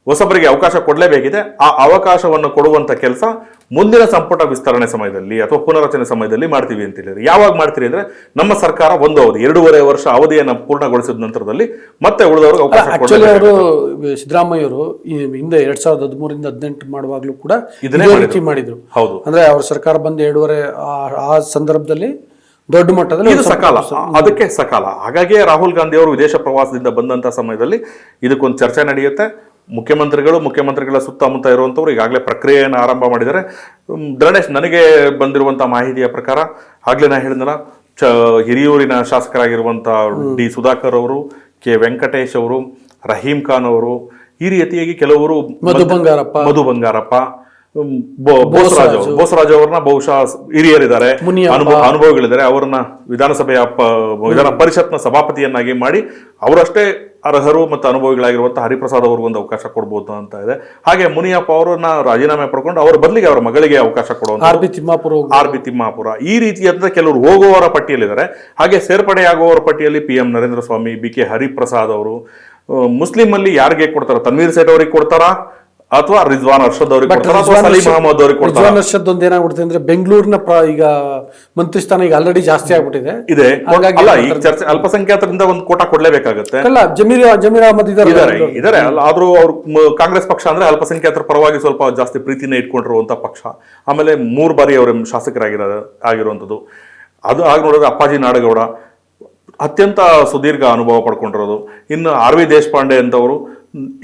ಹೊಸಬರಿಗೆ ಅವಕಾಶ ಕೊಡಲೇಬೇಕಿದೆ. ಆ ಅವಕಾಶವನ್ನು ಕೊಡುವಂತ ಕೆಲಸ ಮುಂದಿನ ಸಂಪುಟ ವಿಸ್ತರಣೆ ಸಮಯದಲ್ಲಿ ಅಥವಾ ಪುನರಚನೆ ಸಮಯದಲ್ಲಿ ಮಾಡ್ತೀವಿ ಅಂತ ಹೇಳಿದ್ರೆ. ಯಾವಾಗ ಮಾಡ್ತೀರಿ ಅಂದ್ರೆ ನಮ್ಮ ಸರ್ಕಾರ ಒಂದು ಅವಧಿ ಎರಡೂವರೆ ವರ್ಷ ಅವಧಿಯನ್ನು ಪೂರ್ಣಗೊಳಿಸಿದ ನಂತರದಲ್ಲಿ ಮತ್ತೆ ಉಳಿದವರಿಗೆ ಅವಕಾಶ ಆಕ್ಚುಲಿ ಅವರು ಸಿದ್ದರಾಮಯ್ಯವರು ಹಿಂದೆ ಎರಡ್ ಸಾವಿರದ ಹದಿಮೂರಿಂದ ಹದಿನೆಂಟು ಮಾಡುವಾಗ್ಲೂ ಕೂಡ ಇದನ್ನೇ ಮಾಡಿದ್ರು. ರೀತಿ ಮಾಡಿದ್ರು. ಹೌದು. ಅಂದ್ರೆ ಅವ್ರ ಸರ್ಕಾರ ಬಂದು ಎರಡೂವರೆ ಆ- ಆ ಸಂದರ್ಭದಲ್ಲಿ ದೊಡ್ಡ ಮಟ್ಟದಲ್ಲಿ ಇದು ಸಕಾಲ. ಅದಕ್ಕೆ ಸಕಾಲ. ಹಾಗಾಗಿ ರಾಹುಲ್ ಗಾಂಧಿ ಅವರು ವಿದೇಶ ಪ್ರವಾಸದಿಂದ ಬಂದಂತ ಸಮಯದಲ್ಲಿ ಇದಕ್ಕೊಂದು ಚರ್ಚೆ ನಡೆಯುತ್ತೆ. ಮುಖ್ಯಮಂತ್ರಿಗಳು ಮುಖ್ಯಮಂತ್ರಿಗಳ ಸುತ್ತಮುತ್ತ ಇರುವಂಥವ್ರು ಈಗಾಗಲೇ ಪ್ರಕ್ರಿಯೆಯನ್ನು ಆರಂಭ ಮಾಡಿದ್ದಾರೆ. ಧರಣೇಶ್ ನನಗೆ ಬಂದಿರುವಂಥ ಮಾಹಿತಿಯ ಪ್ರಕಾರ ಆಗಲೇ ನಾ ಹೇಳಿದ್ನಲ್ಲ ಚ ಹಿರಿಯೂರಿನ ಶಾಸಕರಾಗಿರುವಂಥ ಡಿ ಸುಧಾಕರ್ ಅವರು ಕೆ ವೆಂಕಟೇಶ್ ಅವರು ರಹೀಂ ಖಾನ್ ಅವರು ಈ ರೀತಿಯಾಗಿ ಕೆಲವರು ಮಧು ಬಂಗಾರಪ್ಪ. ಮಧು ಬಂಗಾರಪ್ಪ ಬೋಸರಾಜ್ ಅವರು ಬೋಸರಾಜ್. ಅವರನ್ನ ಬಹುಶಃ ಹಿರಿಯರಿದ್ದಾರೆ. ಅನುಭವ ಅನುಭವಗಳಿದ್ದಾರೆ. ಅವರನ್ನ ವಿಧಾನಸಭೆಯ ವಿಧಾನ ಪರಿಷತ್ನ ಸಭಾಪತಿಯನ್ನಾಗಿ ಮಾಡಿ ಅವರಷ್ಟೇ ಅರ್ಹರು ಮತ್ತು ಅನುಭವಿಗಳಾಗಿರುವಂತಹ ಹರಿಪ್ರಸಾದ್ ಅವ್ರಿಗೆ ಒಂದು ಅವಕಾಶ ಕೊಡ್ಬೋದು ಅಂತ ಇದೆ. ಹಾಗೆ ಮುನಿಯಪ್ಪ ಅವರನ್ನ ರಾಜೀನಾಮೆ ಪಡ್ಕೊಂಡು ಅವರ ಬದಲಿಗೆ ಅವರ ಮಗಳಿಗೆ ಅವಕಾಶ ಕೊಡುವಂತ R B Timmapur R B Timmapur. ಈ ರೀತಿಯಾದ ಕೆಲವರು ಹೋಗುವವರ ಪಟ್ಟಿಯಲ್ಲಿದ್ದಾರೆ. ಹಾಗೆ ಸೇರ್ಪಡೆಯಾಗುವವರ ಪಟ್ಟಿಯಲ್ಲಿ P M Narendra Swamy B K Hariprasad ಅವರು. ಮುಸ್ಲಿಮಲ್ಲಿ ಯಾರಿಗೆ ಕೊಡ್ತಾರ? ತನ್ವೀರ್ ಸೇಠ್ ಅವ್ರಿಗೆ ಕೊಡ್ತಾರಾ? ಅಥವಾ ರಿಜ್ವಾನ್ ಅರ್ಷದ್ ಅವ್ರಿಗೆ ಕೊಡ್ತಾರೆ ಅಥವಾ ರಿಜ್ವಾನ್ ಸಲೀಂ ಅರ್ಷದ್- ಅಹಮದ್ ಅವ್ರಿಗೆ ಕೊಡ್ತಾರಾ? ರಿಜ್ವಾನ್ ಅರ್ಷದ್ ಒಂದು ಏನಾಗ್ಬಿಡುತ್ತೆ ಅಂದ್ರೆ ಬೆಂಗಳೂರಿನ ಈಗ ಮಂತ್ರಿ ಸ್ಥಾನ ಈಗ ಆಲ್ರೆಡಿ ಜಾಸ್ತಿ ಆಗ್ಬಿಟ್ಟಿದೆ. ಇದೆ. ಅಲ್ಲ ಈಗ ಚರ್ಚೆ ಅಲ್ಪಸಂಖ್ಯಾತರಿಂದ ಒಂದು ಕೋಟ ಕೊಡ್ಲೇಬೇಕಾಗುತ್ತೆ. ಅಲ್ಲ ಜಮೀರ್ ಜಮೀರ್ ಅಹಮದ್ ಇದಾರೆ ಇದ್ದಾರೆ ಅಲ್ಲ ಆದ್ರೂ ಅವ್ರು ಕಾಂಗ್ರೆಸ್ ಪಕ್ಷ ಅಂದ್ರೆ ಅಲ್ಪಸಂಖ್ಯಾತರ ಪರವಾಗಿ ಸ್ವಲ್ಪ ಜಾಸ್ತಿ ಪ್ರೀತಿನ ಇಟ್ಕೊಂಡಿರುವಂತ ಪಕ್ಷ. ಆಮೇಲೆ ಮೂರು ಬಾರಿ ಅವರು ಶಾಸಕರಾಗಿರ ಆಗಿರುವಂತದ್ದು ಅದು ಆಗ ನೋಡಿದ್ರೆ ಅಪ್ಪಾಜಿ ನಾಡಗೌಡ ಅತ್ಯಂತ ಸುದೀರ್ಘ ಅನುಭವ ಪಡ್ಕೊಂಡಿರೋದು. ಇನ್ನು ಆರ್ ವಿ ದೇಶಪಾಂಡೆ ಅಂತವರು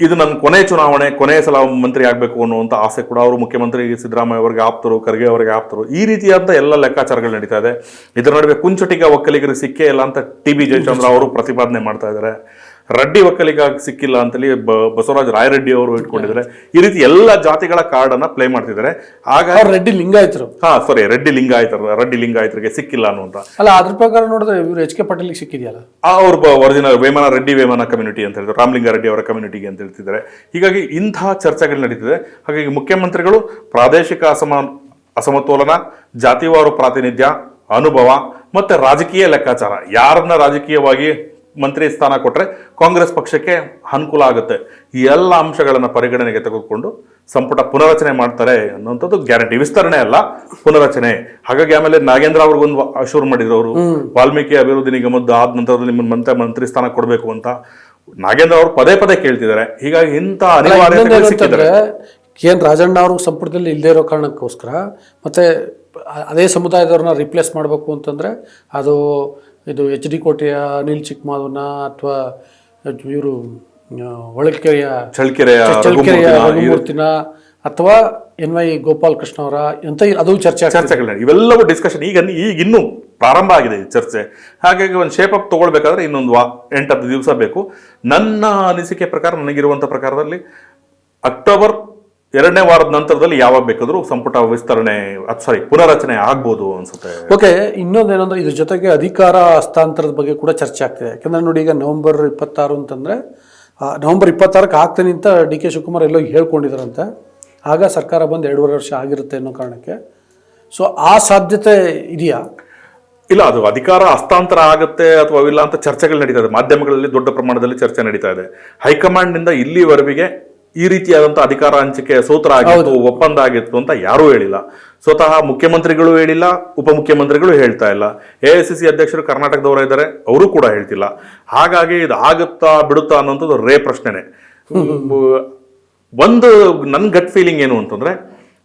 ಇದು ನನ್ನ ಕೊನೆ ಚುನಾವಣೆ ಕೊನೆಯ ಸಲ ಮಂತ್ರಿ ಆಗಬೇಕು ಅನ್ನುವಂಥ ಆಸೆ ಕೂಡ ಅವರು ಮುಖ್ಯಮಂತ್ರಿ ಸಿದ್ದರಾಮಯ್ಯ ಅವರಿಗೆ ಆಪ್ತರು, ಖರ್ಗೆ ಅವರಿಗೆ ಆಪ್ತರು. ಈ ರೀತಿಯಾದಂಥ ಎಲ್ಲ ಲೆಕ್ಕಾಚಾರಗಳು ನಡೀತಾ ಇದೆ. ಇದರ ನಡುವೆ ಕುಂಚುಟಿಗ ಒಕ್ಕಲಿಗರಿಗೆ ಸಿಕ್ಕೇ ಇಲ್ಲ ಅಂತ ಟಿ ಬಿ ಜಯಚಂದ್ರ ಅವರು ಪ್ರತಿಪಾದನೆ ಮಾಡ್ತಾ ಇದ್ದಾರೆ. ರೆಡ್ಡಿ ಒಕ್ಕಲಿಗ ಸಿಕ್ಕಿಲ್ಲ ಅಂತೇಳಿ ಬಸವರಾಜ್ ಬಸವರಾಜ ರಾಯರೆಡ್ಡಿ ಅವರು ಇಟ್ಕೊಂಡಿದ್ದಾರೆ. ಈ ರೀತಿ ಎಲ್ಲ ಜಾತಿಗಳ ಕಾರ್ಡ್ ಅನ್ನ ಪ್ಲೇ ಮಾಡ್ತಿದ್ದಾರೆ ಆಗ ರೆಡ್ಡಿ ಲಿಂಗಾಯತರು. ಹಾ ಸಾರಿ ರೆಡ್ಡಿ ಲಿಂಗಾಯತರು ರೆಡ್ಡಿ ಲಿಂಗಾಯತರಿಗೆ ಸಿಕ್ಕಿಲ್ಲ ಅನ್ನುವಂತ. ಅಲ್ಲ ಅದ್ರ ಪ್ರಕಾರ ನೋಡಿದ್ರೆ ಇವರು ಎಚ್ ಕೆ ಪಾಟೀಲ್ ಸಿಕ್ಕಿದೆಯಲ್ಲ? ಅವ್ರ ಒರಿಜಿನಲ್ ವೇಮನ ರೆಡ್ಡಿ ವೇಮನ ಕಮ್ಯುನಿಟಿ ಅಂತ ಹೇಳಿದ್ರು ರಾಮಲಿಂಗ ರೆಡ್ಡಿ ಅವರ ಕಮ್ಯುನಿಟಿಗೆ ಅಂತ ಹೇಳ್ತಿದ್ದಾರೆ. ಹೀಗಾಗಿ ಇಂತಹ ಚರ್ಚೆಗಳು ನಡೀತಿದೆ. ಹಾಗಾಗಿ ಮುಖ್ಯಮಂತ್ರಿಗಳು ಪ್ರಾದೇಶಿಕ ಅಸಮಾನ ಅಸಮತೋಲನ ಜಾತಿವಾರು ಪ್ರಾತಿನಿಧ್ಯ ಅನುಭವ ಮತ್ತೆ ರಾಜಕೀಯ ಲೆಕ್ಕಾಚಾರ. ಯಾರನ್ನ ರಾಜಕೀಯವಾಗಿ ಮಂತ್ರಿ ಸ್ಥಾನ ಕೊಟ್ಟರೆ ಕಾಂಗ್ರೆಸ್ ಪಕ್ಷಕ್ಕೆ ಅನುಕೂಲ ಆಗುತ್ತೆ. ಈ ಎಲ್ಲ ಅಂಶಗಳನ್ನು ಪರಿಗಣನೆಗೆ ತೆಗೆದುಕೊಂಡು ಸಂಪುಟ ಪುನರಚನೆ ಮಾಡ್ತಾರೆ ಅನ್ನುವಂಥದ್ದು ಗ್ಯಾರಂಟಿ. ವಿಸ್ತರಣೆ ಅಲ್ಲ ಪುನರಚನೆ ಹಾಗಾಗಿ ಆಮೇಲೆ ನಾಗೇಂದ್ರ ಅವ್ರಿಗೊಂದು ಅಶೂರ್ ಮಾಡಿದ್ರು ಅವರು. ವಾಲ್ಮೀಕಿ ಅಭಿವೃದ್ಧಿ ನಿಗಮದ್ದು ಆದ ನಂತರದಲ್ಲಿ ನಿಮ್ಮ ಮಂತ್ರಿ ಮಂತ್ರಿ ಸ್ಥಾನ ಕೊಡಬೇಕು ಅಂತ ನಾಗೇಂದ್ರ ಅವರು ಪದೇ ಪದೇ ಕೇಳ್ತಿದ್ದಾರೆ. ಹೀಗಾಗಿ ಇಂಥ ಅನಿವಾರ್ಯತೆ ಕೆ ಎನ್ ರಾಜಣ್ಣ ಅವರು ಸಂಪುಟದಲ್ಲಿ ಇಲ್ಲದೇ ಇರೋ ಕಾರಣಕ್ಕೋಸ್ಕರ ಮತ್ತೆ ಅದೇ ಸಮುದಾಯದವ್ರನ್ನ ರಿಪ್ಲೇಸ್ ಮಾಡಬೇಕು ಅಂತಂದ್ರೆ ಅದು ಇದು ಎಚ್ ಡಿ ಕೋಟೆಯ ಅನಿಲ್ ಚಿಕ್ಕಮಾಧವನ ಅಥವಾ ಇವರು ಹೊಳಲ್ಕೆರೆಯ ಚಳ್ಕೆರೆಯ ಚಳಕೆರೆಯ ರಘುಮೂರ್ತಿನ ಅಥವಾ ಎನ್ ವೈ ಗೋಪಾಲ್ ಕೃಷ್ಣ ಅವರ ಎಂತ ಅದು ಚರ್ಚೆ ಚರ್ಚೆಗಳ ಇವೆಲ್ಲವೂ ಡಿಸ್ಕಷನ್ ಈಗ ಈಗ ಇನ್ನೂ ಪ್ರಾರಂಭ ಆಗಿದೆ ಈ ಚರ್ಚೆ. ಹಾಗಾಗಿ ಒಂದು ಶೇಪ್ ಅಪ್ ತೊಗೊಳ್ಬೇಕಾದ್ರೆ ಇನ್ನೊಂದು ವಾ ಎಂಟತ್ತು ದಿವಸ ಬೇಕು. ನನ್ನ ಅನಿಸಿಕೆ ಪ್ರಕಾರ ನನಗಿರುವಂಥ ಪ್ರಕಾರದಲ್ಲಿ ಅಕ್ಟೋಬರ್ ಎರಡನೇ ವಾರದ ನಂತರದಲ್ಲಿ ಯಾವಾಗ ಬೇಕಾದರೂ ಸಂಪುಟ ವಿಸ್ತರಣೆ ಸಾರಿ ಪುನರಚನೆ ಆಗ್ಬೋದು ಅನ್ಸುತ್ತೆ. ಓಕೆ ಇನ್ನೊಂದೇನಂದ್ರೆ ಇದ್ರ ಜೊತೆಗೆ ಅಧಿಕಾರ ಹಸ್ತಾಂತರದ ಬಗ್ಗೆ ಕೂಡ ಚರ್ಚೆ ಆಗ್ತಿದೆ. ಯಾಕಂದ್ರೆ ನೋಡಿ ಈಗ ನವೆಂಬರ್ ಇಪ್ಪತ್ತಾರು ಅಂತಂದ್ರೆ ನವೆಂಬರ್ ಇಪ್ಪತ್ತಾರಕ್ಕೆ ಆಗ್ತಾನೆ ಅಂತ ಡಿ ಕೆ ಶಿವಕುಮಾರ್ ಎಲ್ಲೋ ಹೇಳ್ಕೊಂಡಿದ್ದಾರಂತೆ ಆಗ ಸರ್ಕಾರ ಬಂದು ಎರಡೂವರೆ ವರ್ಷ ಆಗಿರುತ್ತೆ ಅನ್ನೋ ಕಾರಣಕ್ಕೆ. ಸೊ ಆ ಸಾಧ್ಯತೆ ಇದೆಯಾ? ಇಲ್ಲ ಅದು ಅಧಿಕಾರ ಹಸ್ತಾಂತರ ಆಗುತ್ತೆ ಅಥವಾ ಇಲ್ಲ ಅಂತ ಚರ್ಚೆಗಳು ನಡೀತಾ ಇದೆ. ಮಾಧ್ಯಮಗಳಲ್ಲಿ ದೊಡ್ಡ ಪ್ರಮಾಣದಲ್ಲಿ ಚರ್ಚೆ ನಡೀತಾ ಇದೆ. ಹೈಕಮಾಂಡ್ನಿಂದ ಇಲ್ಲಿವರೆಗೆ ಈ ರೀತಿಯಾದಂಥ ಅಧಿಕಾರ ಹಂಚಿಕೆ ಸೂತ್ರ ಆಗಿತ್ತು ಒಪ್ಪಂದ ಆಗಿತ್ತು ಅಂತ ಯಾರೂ ಹೇಳಿಲ್ಲ. ಸ್ವತಃ ಮುಖ್ಯಮಂತ್ರಿಗಳು ಹೇಳಿಲ್ಲ ಉಪಮುಖ್ಯಮಂತ್ರಿಗಳು ಹೇಳ್ತಾ ಇಲ್ಲ. ಎ ಐ ಸಿ ಸಿ ಅಧ್ಯಕ್ಷರು ಕರ್ನಾಟಕದವರ ಇದ್ದಾರೆ ಅವರು ಕೂಡ ಹೇಳ್ತಿಲ್ಲ. ಹಾಗಾಗಿ ಇದು ಆಗುತ್ತಾ ಬಿಡುತ್ತಾ ಅನ್ನೋಂಥದ್ದು ರೇ ಪ್ರಶ್ನೆನೆ. ಒಂದು ನನ್ನ ಗಟ್ ಫೀಲಿಂಗ್ ಏನು ಅಂತಂದ್ರೆ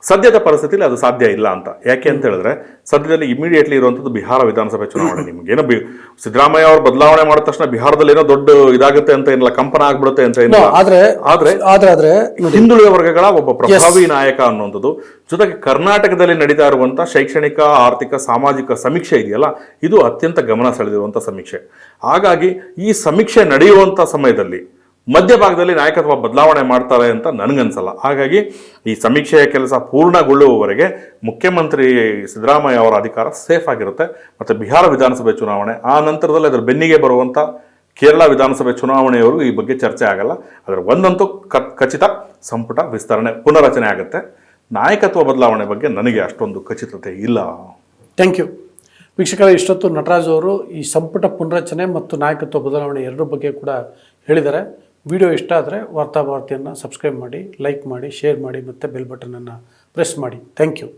ಸದ್ಯದ ಪರಿಸ್ಥಿತಿಯಲ್ಲಿ ಅದು ಸಾಧ್ಯ ಇಲ್ಲ ಅಂತ. ಯಾಕೆ ಅಂತ ಹೇಳಿದ್ರೆ ಸದ್ಯದಲ್ಲಿ ಇಮಿಡಿಯೇಟ್ಲಿ ಇರುವಂಥದ್ದು ಬಿಹಾರ ವಿಧಾನಸಭೆ ಚುನಾವಣೆ ನಿಮ್ಗೆ. ಏನೋ ಬಿ ಸಿದ್ದರಾಮಯ್ಯ ಅವರು ಬದಲಾವಣೆ ಮಾಡಿದ ತಕ್ಷಣ ಬಿಹಾರದಲ್ಲಿ ಏನೋ ದೊಡ್ಡ ಇದಾಗುತ್ತೆ ಅಂತ ಏನಿಲ್ಲ ಕಂಪನ ಆಗ್ಬಿಡುತ್ತೆ ಅಂತ ಏನಿಲ್ಲ. ಆದ್ರೆ ಆದ್ರೆ ಆದ್ರೆ ಆದ್ರೆ ಹಿಂದುಳಿದ ವರ್ಗಗಳ ಒಬ್ಬ ಪ್ರಭಾವಿ ನಾಯಕ ಅನ್ನುವಂಥದ್ದು ಜೊತೆಗೆ ಕರ್ನಾಟಕದಲ್ಲಿ ನಡೀತಾ ಇರುವಂತಹ ಶೈಕ್ಷಣಿಕ ಆರ್ಥಿಕ ಸಾಮಾಜಿಕ ಸಮೀಕ್ಷೆ ಇದೆಯಲ್ಲ ಇದು ಅತ್ಯಂತ ಗಮನ ಸೆಳೆದಿರುವಂತಹ ಸಮೀಕ್ಷೆ. ಹಾಗಾಗಿ ಈ ಸಮೀಕ್ಷೆ ನಡೆಯುವಂತ ಸಮಯದಲ್ಲಿ ಮಧ್ಯಭಾಗದಲ್ಲಿ ನಾಯಕತ್ವ ಬದಲಾವಣೆ ಮಾಡ್ತಾರೆ ಅಂತ ನನಗನ್ಸಲ್ಲ. ಹಾಗಾಗಿ ಈ ಸಮೀಕ್ಷೆಯ ಕೆಲಸ ಪೂರ್ಣಗೊಳ್ಳುವವರೆಗೆ ಮುಖ್ಯಮಂತ್ರಿ ಸಿದ್ದರಾಮಯ್ಯ ಅವರ ಅಧಿಕಾರ ಸೇಫ್ ಆಗಿರುತ್ತೆ. ಮತ್ತು ಬಿಹಾರ ವಿಧಾನಸಭೆ ಚುನಾವಣೆ, ಆ ನಂತರದಲ್ಲಿ ಅದರ ಬೆನ್ನಿಗೆ ಬರುವಂಥ ಕೇರಳ ವಿಧಾನಸಭೆ ಚುನಾವಣೆಯವರು ಈ ಬಗ್ಗೆ ಚರ್ಚೆ ಆಗಲ್ಲ. ಅದರ ಒಂದಂತೂ ಖಚಿತ ಸಂಪುಟ ವಿಸ್ತರಣೆ ಪುನರಚನೆ ಆಗುತ್ತೆ. ನಾಯಕತ್ವ ಬದಲಾವಣೆ ಬಗ್ಗೆ ನನಗೆ ಅಷ್ಟೊಂದು ಖಚಿತತೆ ಇಲ್ಲ. ಥ್ಯಾಂಕ್ ಯು ವೀಕ್ಷಕರ, ಇಷ್ಟೊತ್ತು ನಟರಾಜ್ ಅವರು ಈ ಸಂಪುಟ ಪುನರಚನೆ ಮತ್ತು ನಾಯಕತ್ವ ಬದಲಾವಣೆ ಎರಡರ ಬಗ್ಗೆ ಕೂಡ ಹೇಳಿದ್ದಾರೆ. ವಿಡಿಯೋ ಇಷ್ಟ ಆದರೆ ವಾರ್ತಾಭಾರತಿಯನ್ನು ಸಬ್ಸ್ಕ್ರೈಬ್ ಮಾಡಿ ಲೈಕ್ ಮಾಡಿ ಶೇರ್ ಮಾಡಿ ಮತ್ತು ಬೆಲ್ ಬಟನನ್ನು ಪ್ರೆಸ್ ಮಾಡಿ. Thank you